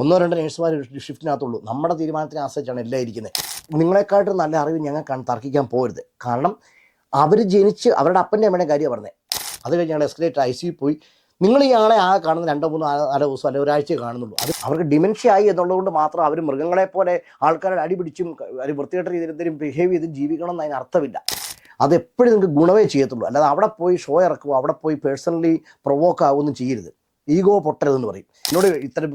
ഒന്നോ രണ്ടോ നേഴ്സുമാർ ഷിഫ്റ്റിനകത്തുള്ളൂ. നമ്മുടെ തീരുമാനത്തിനെ ആശ്രയിച്ചാണ് എല്ലാം ഇരിക്കുന്നത് നിങ്ങളെക്കാട്ടും നല്ല അറിവ് ഞങ്ങൾക്ക് തർക്കിക്കാൻ പോരുത്. കാരണം അവർ ജനിച്ച് അവരുടെ അപ്പന്റെ അമ്മയുടെ കാര്യം പറഞ്ഞത് അത് കഴിഞ്ഞ് ഞങ്ങൾ എസ്കലേറ്റർ ഐ സി പോയി. നിങ്ങൾ ഈ ആളെ ആ കാണുന്ന രണ്ടോ മൂന്നോ നാലോ ദിവസം അല്ലെ ഒരാഴ്ച കാണുന്നുള്ളൂ. അത് അവർക്ക് ഡിമെൻഷ്യ ആയി എന്നുള്ളതുകൊണ്ട് മാത്രം അവർ മൃഗങ്ങളെ പോലെ ആൾക്കാരുടെ അടി പിടിച്ചും അവർ വൃത്തികെട്ട രീതിയിൽ എന്തെങ്കിലും ബിഹേവ് ചെയ്ത് ജീവിക്കണം എന്ന് അതിന് അർത്ഥമില്ല. അത് എപ്പോഴും നിങ്ങൾക്ക് ഗുണമേ ചെയ്യത്തുള്ളൂ. അല്ലാതെ അവിടെ പോയി ഷോ ഇറക്കുക അവിടെ പോയി പേഴ്സണലി പ്രൊവോക്ക് ആവുകയൊന്നും ചെയ്യരുത്. ഈഗോ പൊട്ടരുതെന്ന് പറയും. എന്നോട് ഇത്തരം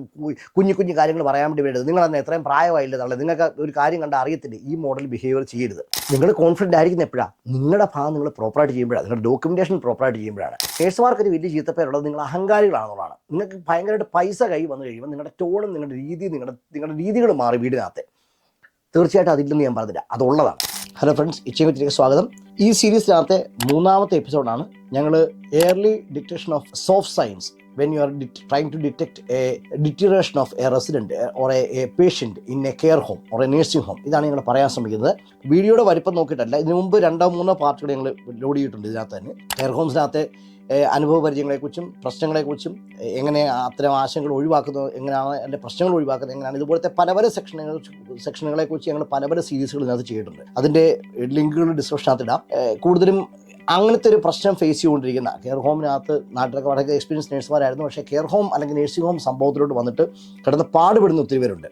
കുഞ്ഞു കുഞ്ഞു കാര്യങ്ങൾ പറയാൻ വേണ്ടി വേണ്ടത് നിങ്ങൾ അന്ന് എത്രയും പ്രായമായില്ല തള്ളേ. നിങ്ങൾക്ക് ഒരു കാര്യം കണ്ട അറിയത്തില്ല? ഈ മോഡൽ ബിഹേവിയർ ചെയ്യരുത്. നിങ്ങൾ കോൺഫിഡന്റ് ആയിരിക്കുന്ന എപ്പോഴാണ് നിങ്ങളുടെ ഭാഗം നിങ്ങൾ പ്രോപ്പറായിട്ട് ചെയ്യുമ്പോഴാണ് നിങ്ങളുടെ ഡോക്യുമെന്റേഷൻ പ്രോപ്പറായിട്ട് ചെയ്യുമ്പോഴാണ്. കേസ്മാർക്ക് ഒരു വലിയ ചീത്തപ്പേരുള്ളത് നിങ്ങൾ അഹങ്കാരികളാണെന്നുള്ളതാണ്. നിങ്ങൾക്ക് ഭയങ്കരമായിട്ട് പൈസ കൈ വന്നു കഴിയുമ്പോൾ നിങ്ങളുടെ ടോണും നിങ്ങളുടെ രീതി നിങ്ങളുടെ നിങ്ങളുടെ രീതികൾ മാറി വീടിനകത്തെ. തീർച്ചയായിട്ടും അതില്ലെന്ന് ഞാൻ പറഞ്ഞില്ല. അതുള്ളതാണ് ഹലോ ഫ്രണ്ട്സ് ഇച്ചയ്ക്ക് സ്വാഗതം. ഈ സീരീസിനകത്തെ മൂന്നാമത്തെ എപ്പിസോഡാണ് ഞങ്ങൾ early detection of soft signs when you are trying to detect a deterioration of a resident or a patient in a care home or a nursing home ഇതാണ് ഞങ്ങൾ പറയാൻ ശ്രമിക്കുന്നത്. വീഡിയോയുടെ വലിപ്പം നോക്കിയിട്ടല്ല ഇതിനു മുമ്പ് രണ്ടോ മൂന്നോ പാർട്ടികൾ ഞങ്ങൾ ലോഡ് ചെയ്തിട്ടുണ്ട് ഇതിനകത്ത് തന്നെ. കെയർ ഹോംസിനകത്തെ അനുഭവ പരിചയങ്ങളെക്കുറിച്ചും പ്രശ്നങ്ങളെക്കുറിച്ചും എങ്ങനെ അത്തരം ആശങ്കകൾ ഒഴിവാക്കുന്നത് എങ്ങനെയാണ് അതിന്റെ പ്രശ്നങ്ങൾ ഒഴിവാക്കുന്നത് എങ്ങനെയാണ് ഇതുപോലത്തെ പല പല സെക്ഷനുകൾ സെക്ഷനുകളെക്കുറിച്ച് ഞങ്ങൾ പല പല സീരീസുകൾ ഇതിനകത്ത് ചെയ്തിട്ടുണ്ട്. അതിന്റെ ലിങ്കുകൾ ഡിസ്ക്രിപ്ഷനകത്ത് ഇടാം. കൂടുതലും അങ്ങനത്തെ ഒരു പ്രശ്നം ഫേസ് ചെയ്തുകൊണ്ടിരിക്കുന്ന കെയർ ഹോമിനകത്ത് നാട്ടിലൊക്കെ വളരെ എക്സ്പീരിയൻസ് നേഴ്സുമാരായിരുന്നു പക്ഷേ കെയർ ഹോം അല്ലെങ്കിൽ നേഴ്സിംഗ് ഹോം സംഭവത്തിലോട്ട് വന്നിട്ട് കിടന്ന് പാടുപെടുന്ന ഒത്തിരി പേരുണ്ട്.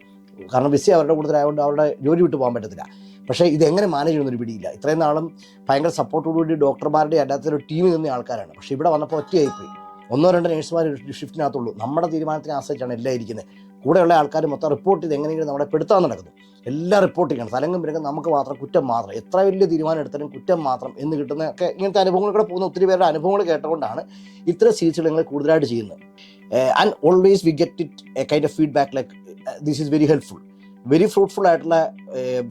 കാരണം വിസി അവരുടെ കൂടുതലായതുകൊണ്ട് അവരുടെ ജോലി വിട്ടു പോകാൻ പറ്റത്തില്ല. പക്ഷേ ഇതെങ്ങനെ മാനേജ് ചെയ്യുന്നൊരു പിടിയില്ല. ഇത്രയും നാളും ഭയങ്കര സപ്പോർട്ടോടുകൂടി ഡോക്ടർമാരുടെ അല്ലാത്തൊരു ടീമിൽ നിന്ന ആൾക്കാരാണ്. പക്ഷേ ഇവിടെ വന്നപ്പോൾ ഒറ്റയായിപ്പോയി ഒന്നോ രണ്ടോ നേഴ്സുമാർ ഷിഫ്റ്റിനകത്തുള്ളൂ നമ്മുടെ തീരുമാനത്തിനെ ആശ്രയിച്ചാണ് എല്ലാം ഇരിക്കുന്നത് കൂടെയുള്ള ആൾക്കാർ മൊത്തം റിപ്പോർട്ട് ചെയ്ത് എങ്ങനെയെങ്കിലും നമ്മളെ പെടുത്താൻ നടക്കുന്നു. എല്ലാം റിപ്പോർട്ട് ചെയ്യണം സ്ഥലങ്ങളും നമുക്ക് മാത്രം കുറ്റം മാത്രം. എത്ര വലിയ തീരുമാനം എടുത്താലും കുറ്റം മാത്രം എന്ന് കിട്ടുന്ന ഒക്കെ ഇങ്ങനത്തെ അനുഭവങ്ങൾ പോകുന്ന ഒത്തിരി പേരുടെ അനുഭവങ്ങൾ കേട്ടുകൊണ്ടാണ് ഇത്തരം സീരീസുകൾ നിങ്ങൾ കൂടുതലായിട്ട് ചെയ്യുന്നത്. And always we get it a kind of feedback like this is very helpful very fruitful ആയിട്ടുള്ള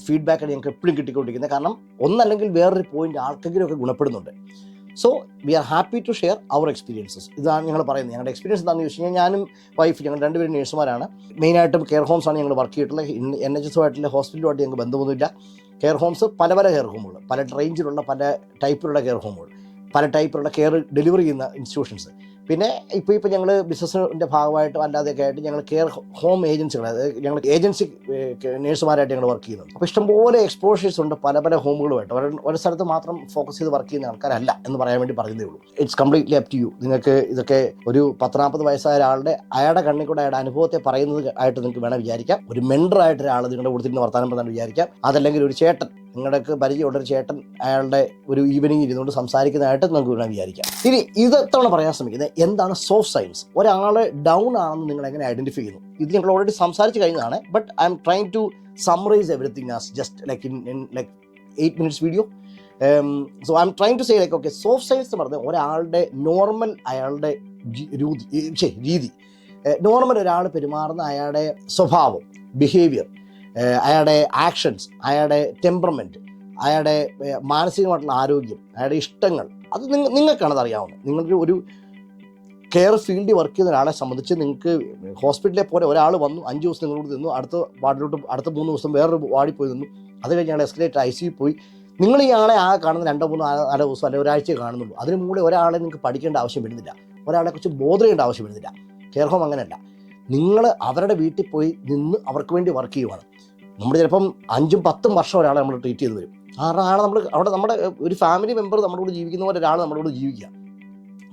ഫീഡ്ബാക്കാണ് ഞങ്ങൾക്ക് എപ്പോഴും കിട്ടിക്കൊണ്ടിരിക്കുന്നത്. കാരണം ഒന്നല്ലെങ്കിൽ വേറൊരു പോയിന്റ് ആർക്കെങ്കിലും ഒക്കെ ഗുണപ്പെടുന്നുണ്ട്. So we are happy to share our experiences ഇതാണ് ഞങ്ങൾ പറയുന്നത്. ഞങ്ങളുടെ എക്സ്പീരിയൻസ് എന്താണെന്ന് ചോദിച്ചു കഴിഞ്ഞാൽ ഞാനും വൈഫ് ഞങ്ങൾ രണ്ടുപേരും നേഴ്സുമാരാണ് മെയിനായിട്ടും കെയർ ഹോംസ് ആണ് ഞങ്ങൾ വർക്ക് ചെയ്തിട്ടുള്ളത്. എൻ എച്ച് എസുമായിട്ടുള്ള ഹോസ്പിറ്റലുമായിട്ട് ഞങ്ങൾക്ക് ബന്ധമൊന്നുമില്ല. കെയർ ഹോംസ് പല പല കെയർ ഹോമുകൾ പല റേഞ്ചിലുള്ള പല ടൈപ്പിലുള്ള കെയർ ഹോമുകൾ പല ടൈപ്പിലുള്ള കെയർ ഡെലിവറി ചെയ്യുന്ന ഇൻസ്റ്റിറ്റ്യൂഷൻസ് പിന്നെ ഇപ്പോൾ ഇപ്പോൾ ഞങ്ങൾ ബിസിനസ്സിന്റെ ഭാഗമായിട്ടും അല്ലാതെയൊക്കെ ആയിട്ട് ഞങ്ങൾ കെയർ ഹോം ഏജൻസികൾ അതായത് ഞങ്ങൾ ഏജൻസി നേഴ്സുമാരായിട്ട് ഞങ്ങൾ വർക്ക് ചെയ്യുന്നുണ്ട് അപ്പോൾ ഇഷ്ടംപോലെ എക്സ്പോഷേഴ്സ് ഉണ്ട് പല പല ഹോമുകളുമായിട്ട് ഒരു ഒരു സ്ഥലത്ത് മാത്രം ഫോക്കസ് ചെയ്ത് വർക്ക് ചെയ്യുന്ന ആൾക്കാരല്ല എന്ന് പറയാൻ വേണ്ടി പറയുന്നേ ഉള്ളൂ. It's completely up to you നിങ്ങൾക്ക് ഇതൊക്കെ ഒരു പത്ത് നാൽപ്പത് വയസ്സായ ഒരാളുടെ അയാളുടെ കണ്ണിൽ കൂടെ അയാളുടെ അനുഭവത്തെ പറയുന്നത് ആയിട്ട് നിങ്ങൾക്ക് വേണം വിചാരിക്കാം. ഒരു മെൻഡറായിട്ട് ഒരാൾ നിങ്ങളുടെ കൂടുതൽ വർത്താനം പറഞ്ഞാൽ വിചാരിക്കാം. അതല്ലെങ്കിൽ ഒരു ചേട്ടൻ നിങ്ങൾക്ക് പരിചയമുള്ള ഒരു ചേട്ടൻ അയാളുടെ ഒരു ഈവനിങ് ഇരുന്നുകൊണ്ട് സംസാരിക്കുന്നതായിട്ട് നമുക്ക് വേണം വിചാരിക്കാം. ഇനി ഇതെത്തവണ പറയാൻ ശ്രമിക്കുന്നത് എന്താണ് സോഫ്റ്റ് സയൻസ് ഒരാൾ ഡൗൺ ആണെന്ന് നിങ്ങൾ എങ്ങനെ ഐഡന്റിഫൈ ചെയ്യുന്നു? ഇത് ഞങ്ങൾ ഓൾറെഡി സംസാരിച്ച് കഴിഞ്ഞതാണ് but I'm try to summarise everything as just like in like eight minutes video so I'm try to say like okay soft signs എന്ന് പറഞ്ഞാൽ ഒരാളുടെ നോർമൽ അയാളുടെ രൂതി രീതി. നോർമൽ ഒരാൾ പെരുമാറുന്ന അയാളുടെ സ്വഭാവം ബിഹേവിയർ അയാളുടെ ആക്ഷൻസ് അയാളുടെ ടെമ്പർമെന്റ് അയാളുടെ മാനസികമായിട്ടുള്ള ആരോഗ്യം അയാളുടെ ഇഷ്ടങ്ങൾ. അത് നിങ്ങൾ നിങ്ങൾക്കാണ് അത് അറിയാവുന്നത്. നിങ്ങളൊരു ഒരു കെയർ ഫീൽഡിൽ വർക്ക് ചെയ്യുന്ന ഒരാളെ സംബന്ധിച്ച് നിങ്ങൾക്ക് ഹോസ്പിറ്റലിലെ പോലെ ഒരാൾ വന്നു അഞ്ച് ദിവസം നിങ്ങളോട് നിന്നു അടുത്ത വാർഡിലോട്ട് അടുത്ത മൂന്ന് ദിവസം വേറൊരു വാർഡിൽ പോയി നിന്നു. അത് കഴിഞ്ഞ് ഞങ്ങൾ എസ്കലേറ്റ് ഐ സിയിൽ പോയി. നിങ്ങൾ ആളെ ആ കാണുന്ന രണ്ടോ മൂന്നോ നാലോ ദിവസം അല്ലെങ്കിൽ ഒരാഴ്ച കാണുന്നുള്ളൂ. അതിന് മുകളിൽ ഒരാളെ നിങ്ങൾക്ക് പഠിക്കേണ്ട ആവശ്യം വരുന്നില്ല. ഒരാളെ കുറിച്ച് ബോധം ചെയ്യേണ്ട ആവശ്യം വരുന്നില്ല. കെയർ ഹോം അങ്ങനെയല്ല. നിങ്ങൾ അവരുടെ വീട്ടിൽ പോയി നിന്ന് അവർക്ക് വേണ്ടി വർക്ക് ചെയ്യുവാണ്. നമ്മൾ ചിലപ്പം അഞ്ചും പത്തും വർഷം ഒരാളെ നമ്മൾ ട്രീറ്റ് ചെയ്ത് വരും. ആ നമ്മൾ അവിടെ നമ്മുടെ ഒരു ഫാമിലി മെമ്പർ നമ്മുടെ കൂടെ ജീവിക്കുന്ന പോലെ ഒരാൾ നമ്മുടെ കൂടെ ജീവിക്കുക.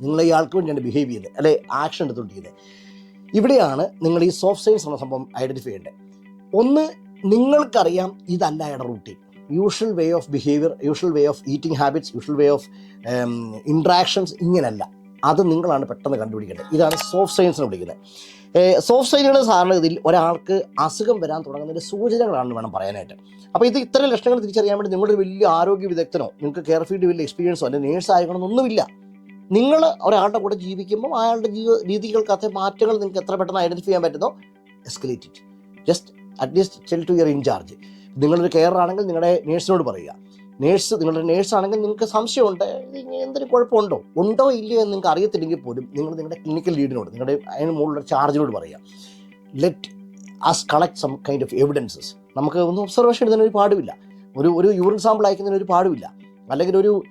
നിങ്ങൾ ഈ ആൾക്ക് വേണ്ടിയാണ് ബിഹേവ് ചെയ്യുന്നത് അല്ലെ ആക്ഷൻ എടുത്തുകൊണ്ടിരിക്കുന്നത്. ഇവിടെയാണ് നിങ്ങൾ ഈ സോഫ്റ്റ് സയൻസ് എന്ന സംഭവം ഐഡന്റിഫൈ ചെയ്യേണ്ടത്. ഒന്ന് നിങ്ങൾക്കറിയാം ഇതല്ല അയാളുടെ routine usual way of behaviour usual way of eating habits usual way of interactions ഇങ്ങനല്ല അത് നിങ്ങളാണ് പെട്ടെന്ന് കണ്ടുപിടിക്കേണ്ടത്. ഇതാണ് സോഫ്റ്റ് സയൻസ് എന്ന് വിളിക്കുന്നത്. സോഫ്റ്റ് സൈനുകളുടെ സാധാരണഗതിയിൽ ഒരാൾക്ക് അസുഖം വരാൻ തുടങ്ങുന്നതിന്റെ സൂചനകളാണ് വേണം പറയാനായിട്ട്. അപ്പോൾ ഇത് ഇത്തരം ലക്ഷണങ്ങൾ തിരിച്ചറിയാൻ വേണ്ടി നിങ്ങളൊരു വലിയ ആരോഗ്യ വിദഗ്ധനോ നിങ്ങൾക്ക് കെയർ ഫീൽഡ് വലിയ എക്സ്പീരിയൻസോ അല്ലെങ്കിൽ നേഴ്സ് ആയിക്കണമെന്നൊന്നുമില്ല നിങ്ങൾ ഒരാളുടെ കൂടെ ജീവിക്കുമ്പോൾ അയാളുടെ ജീവ രീതികൾക്കകത്തെ മാറ്റങ്ങൾ നിങ്ങൾക്ക് എത്ര പെട്ടെന്ന് ഐഡന്റിഫൈ ചെയ്യാൻ പറ്റുന്നോ? Escalate it just at least tell to your in charge നിങ്ങളൊരു കെയർ ആണെങ്കിൽ നിങ്ങളുടെ നേഴ്സിനോട് പറയുക. നേഴ്സ് നിങ്ങളുടെ നേഴ്സ് ആണെങ്കിൽ നിങ്ങൾക്ക് സംശയമുണ്ട്. എന്തൊരു കുഴപ്പമുണ്ടോ? ഉണ്ടോ ഇല്ലയോ എന്ന് നിങ്ങൾക്ക് അറിയത്തില്ലെങ്കിൽ പോലും നിങ്ങൾ നിങ്ങളുടെ ക്ലിനിക്കൽ ലീഡിനോട് നിങ്ങളുടെ അതിന് മുകളിലുള്ള ചാർജിനോട് പറയുക let us collect some kind of evidences നമുക്ക് ഒന്ന് ഒബ്സർവേഷൻ എടുത്തതിന് ഒരു പാടുമില്ല. ഒരു ഒരു യൂറിൻ സാമ്പിൾ അയക്കുന്നതിന് ഒരു പാടുമില്ല. അല്ലെങ്കിൽ ഒരു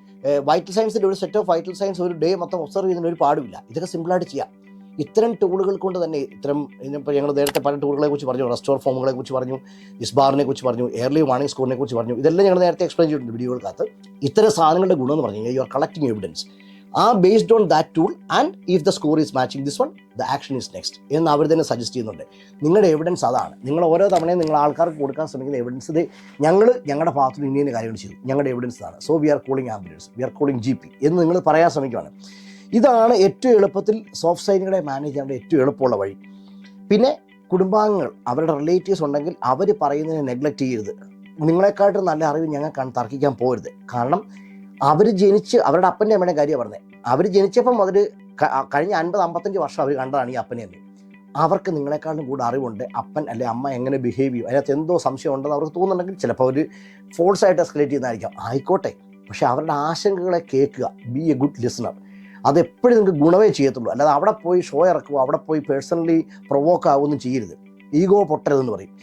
വൈറ്റൽ സയൻസിന്റെ ഒരു സെറ്റ് ഓഫ് വൈറ്റൽ സയൻസ് ഒരു ഡേ മൊത്തം ഒബ്സർവ് ചെയ്യുന്നതിന് ഒരു പാടുമില്ല. ഇതൊക്കെ സിമ്പിളായിട്ട് ചെയ്യാം. ഇത്തരം ടൂളുകൾ കൊണ്ട് തന്നെ ഇത്തരം ഇപ്പോൾ ഞങ്ങൾ നേരത്തെ പല ടൂളുകളെ കുറിച്ച് പറഞ്ഞു റെസ്റ്റോർ ഫോമുകളെ കുറിച്ച് പറഞ്ഞു ഇസ്ബാറിനെ കുറിച്ച് പറഞ്ഞു എയർലി വാണിംഗ് സ്കോറിനെ കുറിച്ച് പറഞ്ഞു ഇതെല്ലാം ഞങ്ങൾ നേരത്തെ എക്സ്പ്ലെയിൻ ചെയ്തിട്ടുണ്ട് വീഡിയോകൾക്കകത്ത്. ഇത്തരം സാധനങ്ങളുടെ ഗുണം എന്ന് പറഞ്ഞു കഴിഞ്ഞാൽ യു ആർ കളക്ടിങ് എവിഡൻസ് ആ based on that tool and if the score is matching this one the action is next എന്ന് അവർ തന്നെ സജസ്റ്റ് ചെയ്യുന്നുണ്ട്. നിങ്ങളുടെ എവിഡൻസ് അതാണ്. നിങ്ങൾ ഓരോ തവണയും നിങ്ങൾ ആൾക്കാർക്ക് കൊടുക്കാൻ ശ്രമിക്കുന്ന എവിഡൻസ് ഇത് ഞങ്ങൾ ഞങ്ങളുടെ ഭാഗത്തുനിന്ന് ഇന്ന കാര്യങ്ങൾ ചെയ്തു. ഞങ്ങളുടെ എവിഡൻസ് ആണ് so we are calling ambulance we are calling G P എന്ന് നിങ്ങൾ പറയാൻ ശ്രമിക്കുകയാണ് ഇതാണ് ഏറ്റവും എളുപ്പത്തിൽ സോഫ്റ്റ് സൈനുകളെ മാനേജ് ചെയ്യാനുള്ള ഏറ്റവും എളുപ്പമുള്ള വഴി. പിന്നെ കുടുംബാംഗങ്ങൾ അവരുടെ റിലേറ്റീവ്സ് ഉണ്ടെങ്കിൽ അവർ പറയുന്നതിനെ നെഗ്ലക്റ്റ് ചെയ്യരുത്. നിങ്ങളെക്കാട്ടും നല്ല അറിവ് ഞങ്ങൾക്ക് തർക്കിക്കാൻ പോരുത്. കാരണം അവർ ജനിച്ച് അവരുടെ അപ്പന്റെ അമ്മയുടെ കാര്യം പറഞ്ഞത്. അവർ ജനിച്ചപ്പം മുതൽ കഴിഞ്ഞ അൻപത് അമ്പത്തഞ്ച് വർഷം അവർ കണ്ടതാണ് ഈ അപ്പനെ അമ്മയും അവർക്ക് നിങ്ങളെക്കാളും കൂടുതൽ അറിവുണ്ട് അപ്പൻ അല്ലെ അമ്മ എങ്ങനെ ബിഹേവ് ചെയ്യും അതിനകത്ത് എന്തോ സംശയം ഉണ്ടെന്ന് അവർക്ക് തോന്നുന്നുണ്ടെങ്കിൽ ചിലപ്പോൾ അവർ ഫോൾസ് ആയിട്ട് എസ്കലേറ്റ് ചെയ്യുന്നതായിരിക്കാം. ആയിക്കോട്ടെ. പക്ഷേ അവരുടെ ആശങ്കകളെ കേൾക്കുക. ബി എ ഗുഡ് ലിസണർ അത് എപ്പോഴും നിങ്ങൾക്ക് ഗുണമേ ചെയ്യത്തുള്ളൂ. അല്ലാതെ അവിടെ പോയി ഷോ ഇറക്കുക അവിടെ പോയി പേഴ്സണലി പ്രൊവോക്ക് ആവുമെന്നും ചെയ്യരുത്. ഈഗോ പൊട്ടരുതെന്ന് പറയും.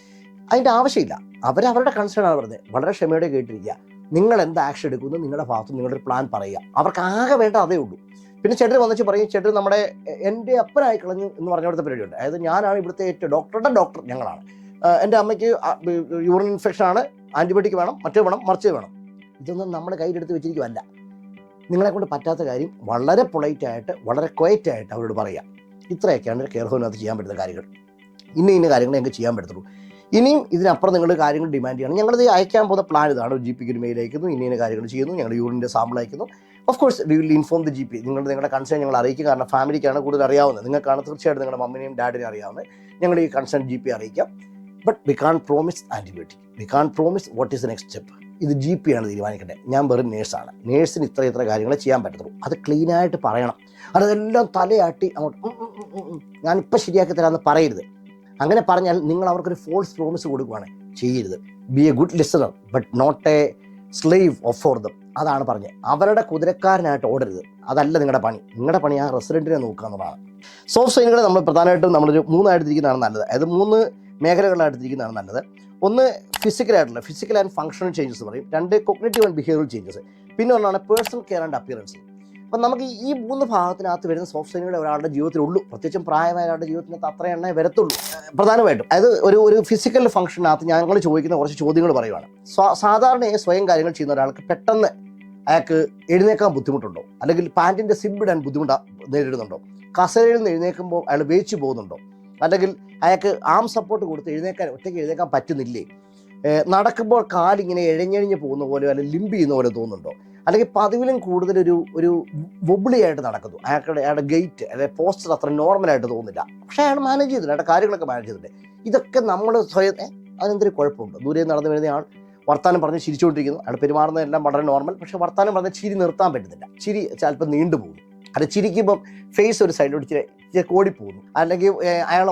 അതിന്റെ ആവശ്യമില്ല. അവരവരുടെ കൺസേൺ ആണ് പറഞ്ഞത്. വളരെ ക്ഷമയോടെ കേട്ടിരിക്കുക. നിങ്ങൾ എന്ത് ആക്ഷൻ എടുക്കുന്നു? നിങ്ങളുടെ ഭാഗത്ത് നിങ്ങളുടെ പ്ലാൻ പറയുക. അവർക്ക് ആകെ വേണ്ട അതേ ഉള്ളൂ. പിന്നെ ചേട്ടൻ വന്നിച്ച് പറയും ചേട്ടൻ നമ്മുടെ എന്റെ അപ്പനായി കളഞ്ഞു എന്ന് പറഞ്ഞ പരിപാടിയുണ്ട്. അതായത് ഞാനാണ് ഇവിടുത്തെ ഏറ്റവും ഡോക്ടറുടെ ഡോക്ടർ ഞങ്ങളാണ്. എന്റെ അമ്മയ്ക്ക് യൂറിൻ ഇൻഫെക്ഷൻ ആണ്. ആന്റിബയോട്ടിക് വേണം മറ്റേ വേണം മറിച്ച് വേണം. ഇതൊന്നും നമ്മുടെ കയ്യിലെടുത്ത് വെച്ചിരിക്കുമല്ല നിങ്ങളെ കൊണ്ട് പറ്റാത്ത കാര്യം വളരെ പൊളൈറ്റ് ആയിട്ട് വളരെ ക്വയറ്റ് ആയിട്ട് അവരോട് പറയാം. ഇത്രയൊക്കെയാണ് കെയർ ഹോമിനകത്ത് ചെയ്യാൻ പറ്റുന്ന കാര്യങ്ങൾ. ഇന്ന ഇന്ന കാര്യങ്ങൾ ഞങ്ങൾക്ക് ചെയ്യാൻ പറ്റത്തുള്ളൂ. ഇനിയും ഇതിനപ്പുറം നിങ്ങൾ കാര്യങ്ങൾ ഡിമാൻഡ് ചെയ്യണം. ഞങ്ങളിത് അയക്കാൻ പോകുന്ന പ്ലാൻ ഇതാണ്. ജി പിക്ക് ഒരു മെയിൽ അയക്കുന്നു ഇന്ന ഇന്ന കാര്യങ്ങൾ ചെയ്യുന്നു ഞങ്ങൾ യൂറിന്റെ സാമ്പിൾ അയക്കുന്നു. Of course we will inform the G P നിങ്ങൾ നിങ്ങളുടെ കൺസേൺ ഞങ്ങൾ അറിയിക്കും. കാരണം ഫാമിലിക്കാണ് കൂടുതൽ അറിയാവുന്നത്. നിങ്ങൾക്കാണ് തീർച്ചയായിട്ടും നിങ്ങളുടെ മമ്മിനെയും ഡാഡിനെയും അറിയാവുന്നത്. ഞങ്ങൾ ഈ കൺസേൺ ജി പി അറിയിക്കാം. But we can't promise antibiotic we can't promise what is next step ഇത് ജി പി ആണ് തീരുമാനിക്കേണ്ടത്. ഞാൻ വെറും നേഴ്സാണ് നേഴ്സിന് ഇത്ര ഇത്ര കാര്യങ്ങൾ ചെയ്യാൻ പറ്റത്തുള്ളൂ. അത് ക്ലീനായിട്ട് പറയണം. അതെല്ലാം തലയാട്ടി അങ്ങോട്ട് ഞാനിപ്പോൾ ശരിയാക്കി തരാമെന്ന് പറയരുത്. അങ്ങനെ പറഞ്ഞാൽ നിങ്ങൾ അവർക്കൊരു ഫോൾസ് പ്രോമിസ് കൊടുക്കുകയാണ് ചെയ്യരുത്. Be a good listener but not a slave of for them അതാണ് പറഞ്ഞത് അവരുടെ കുതിരക്കാരനായിട്ട് ഓടരുത്. അതല്ല നിങ്ങളുടെ പണി. നിങ്ങളുടെ പണി ആ റെസിഡന്റിനെ നോക്കുക എന്നുള്ളതാണ്. സോഫ്റ്റ് സൈനുകളെ നമ്മൾ പ്രധാനമായിട്ടും നമ്മളൊരു മൂന്നായിട്ട് തിരിക്കുന്നതാണ് നല്ലത്. അതായത് മൂന്ന് മേഖലകളിലായിട്ട് തിരിക്കുന്നതാണ് നല്ലത്. ഒന്ന് ഫിസിക്കൽ ആയിട്ടുള്ള ഫിസിക്കൽ ആൻഡ് ഫങ്ഷണൽ ചേഞ്ചസ് പറയും. രണ്ട് കൊഗ്നേറ്റീവ് ആൻഡ് ബിഹേവിയർ ചേഞ്ചസ് പിന്നെ ഒന്നാണ് പേഴ്സണൽ കെയർ ആൻഡ് അപ്പിയറൻസ് അപ്പം നമുക്ക് ഈ മൂന്ന് ഭാഗത്തിനകത്ത് വരുന്ന സോഫ്റ്റ് സൈനുകൾ ഒരാളുടെ ജീവിതത്തിലുള്ളൂ. പ്രത്യേകിച്ചും പ്രായമായ ഒരാളുടെ ജീവിതത്തിനകത്ത് അത്ര എണ്ണേ വരത്തുള്ളൂ. പ്രധാനമായിട്ടും. അതായത് ഒരു ഒരു ഫിസിക്കൽ ഫംഗ്ഷനകത്ത് ഞങ്ങൾ ചോദിക്കുന്ന കുറച്ച് ചോദ്യങ്ങൾ പറയുവാണ്. സാധാരണയായി സ്വയം കാര്യങ്ങൾ ചെയ്യുന്ന ഒരാൾക്ക് പെട്ടെന്ന് അയാൾക്ക് എഴുന്നേക്കാൻ ബുദ്ധിമുട്ടുണ്ടോ? അല്ലെങ്കിൽ പാന്റിന്റെ സിബ് ഇടാൻ ബുദ്ധിമുട്ട് നേരിടുന്നുണ്ടോ? കസേരയിൽ നിന്ന് എഴുന്നേൽക്കുമ്പോൾ അയാൾ വേച്ചു പോകുന്നുണ്ടോ? അല്ലെങ്കിൽ അയാൾക്ക് ആം സപ്പോർട്ട് കൊടുത്ത് എഴുന്നേക്കാൻ ഒറ്റയ്ക്ക് എഴുന്നേക്കാൻ പറ്റുന്നില്ലേ? നടക്കുമ്പോൾ കാലിങ്ങനെ എഴഞ്ഞെഴിഞ്ഞ് പോകുന്ന പോലെ അല്ലെങ്കിൽ ലിമ്പ് ചെയ്യുന്ന പോലെ തോന്നുന്നുണ്ടോ? അല്ലെങ്കിൽ പതിവിലും കൂടുതൽ ഒരു ഒരു വൊബിളിയായിട്ട് നടക്കുന്നു. അയാളുടെ അയാളുടെ ഗേറ്റ് അല്ലെങ്കിൽ പോസ്റ്റർ അത്ര നോർമലായിട്ട് തോന്നുന്നില്ല. പക്ഷേ അയാൾ മാനേജ് ചെയ്തിട്ടുണ്ട്. അയാളുടെ കാര്യങ്ങളൊക്കെ മാനേജ് ചെയ്തിട്ടുണ്ട്. ഇതൊക്കെ നമ്മൾ സ്വയം അതിനെന്തൊരു കുഴപ്പമുണ്ട്? ദൂരെ നടന്നു വരുന്ന ആൾ വർത്താനം പറഞ്ഞ് ചിരിച്ചുകൊണ്ടിരിക്കുന്നു. അയാൾ പെരുമാറുന്നതെല്ലാം വളരെ നോർമൽ പക്ഷേ വർത്താനം പറഞ്ഞ് ചിരി നിർത്താൻ പറ്റുന്നില്ല. ചിരി ചിലപ്പോൾ നീണ്ടുപോകും. അത് ചിരിക്കുമ്പം ഫേസ് ഒരു സൈഡിലോട്ട് ഇച്ചിരി ഇച്ചിരി കോടിപ്പോകുന്നു. അല്ലെങ്കിൽ അയാൾ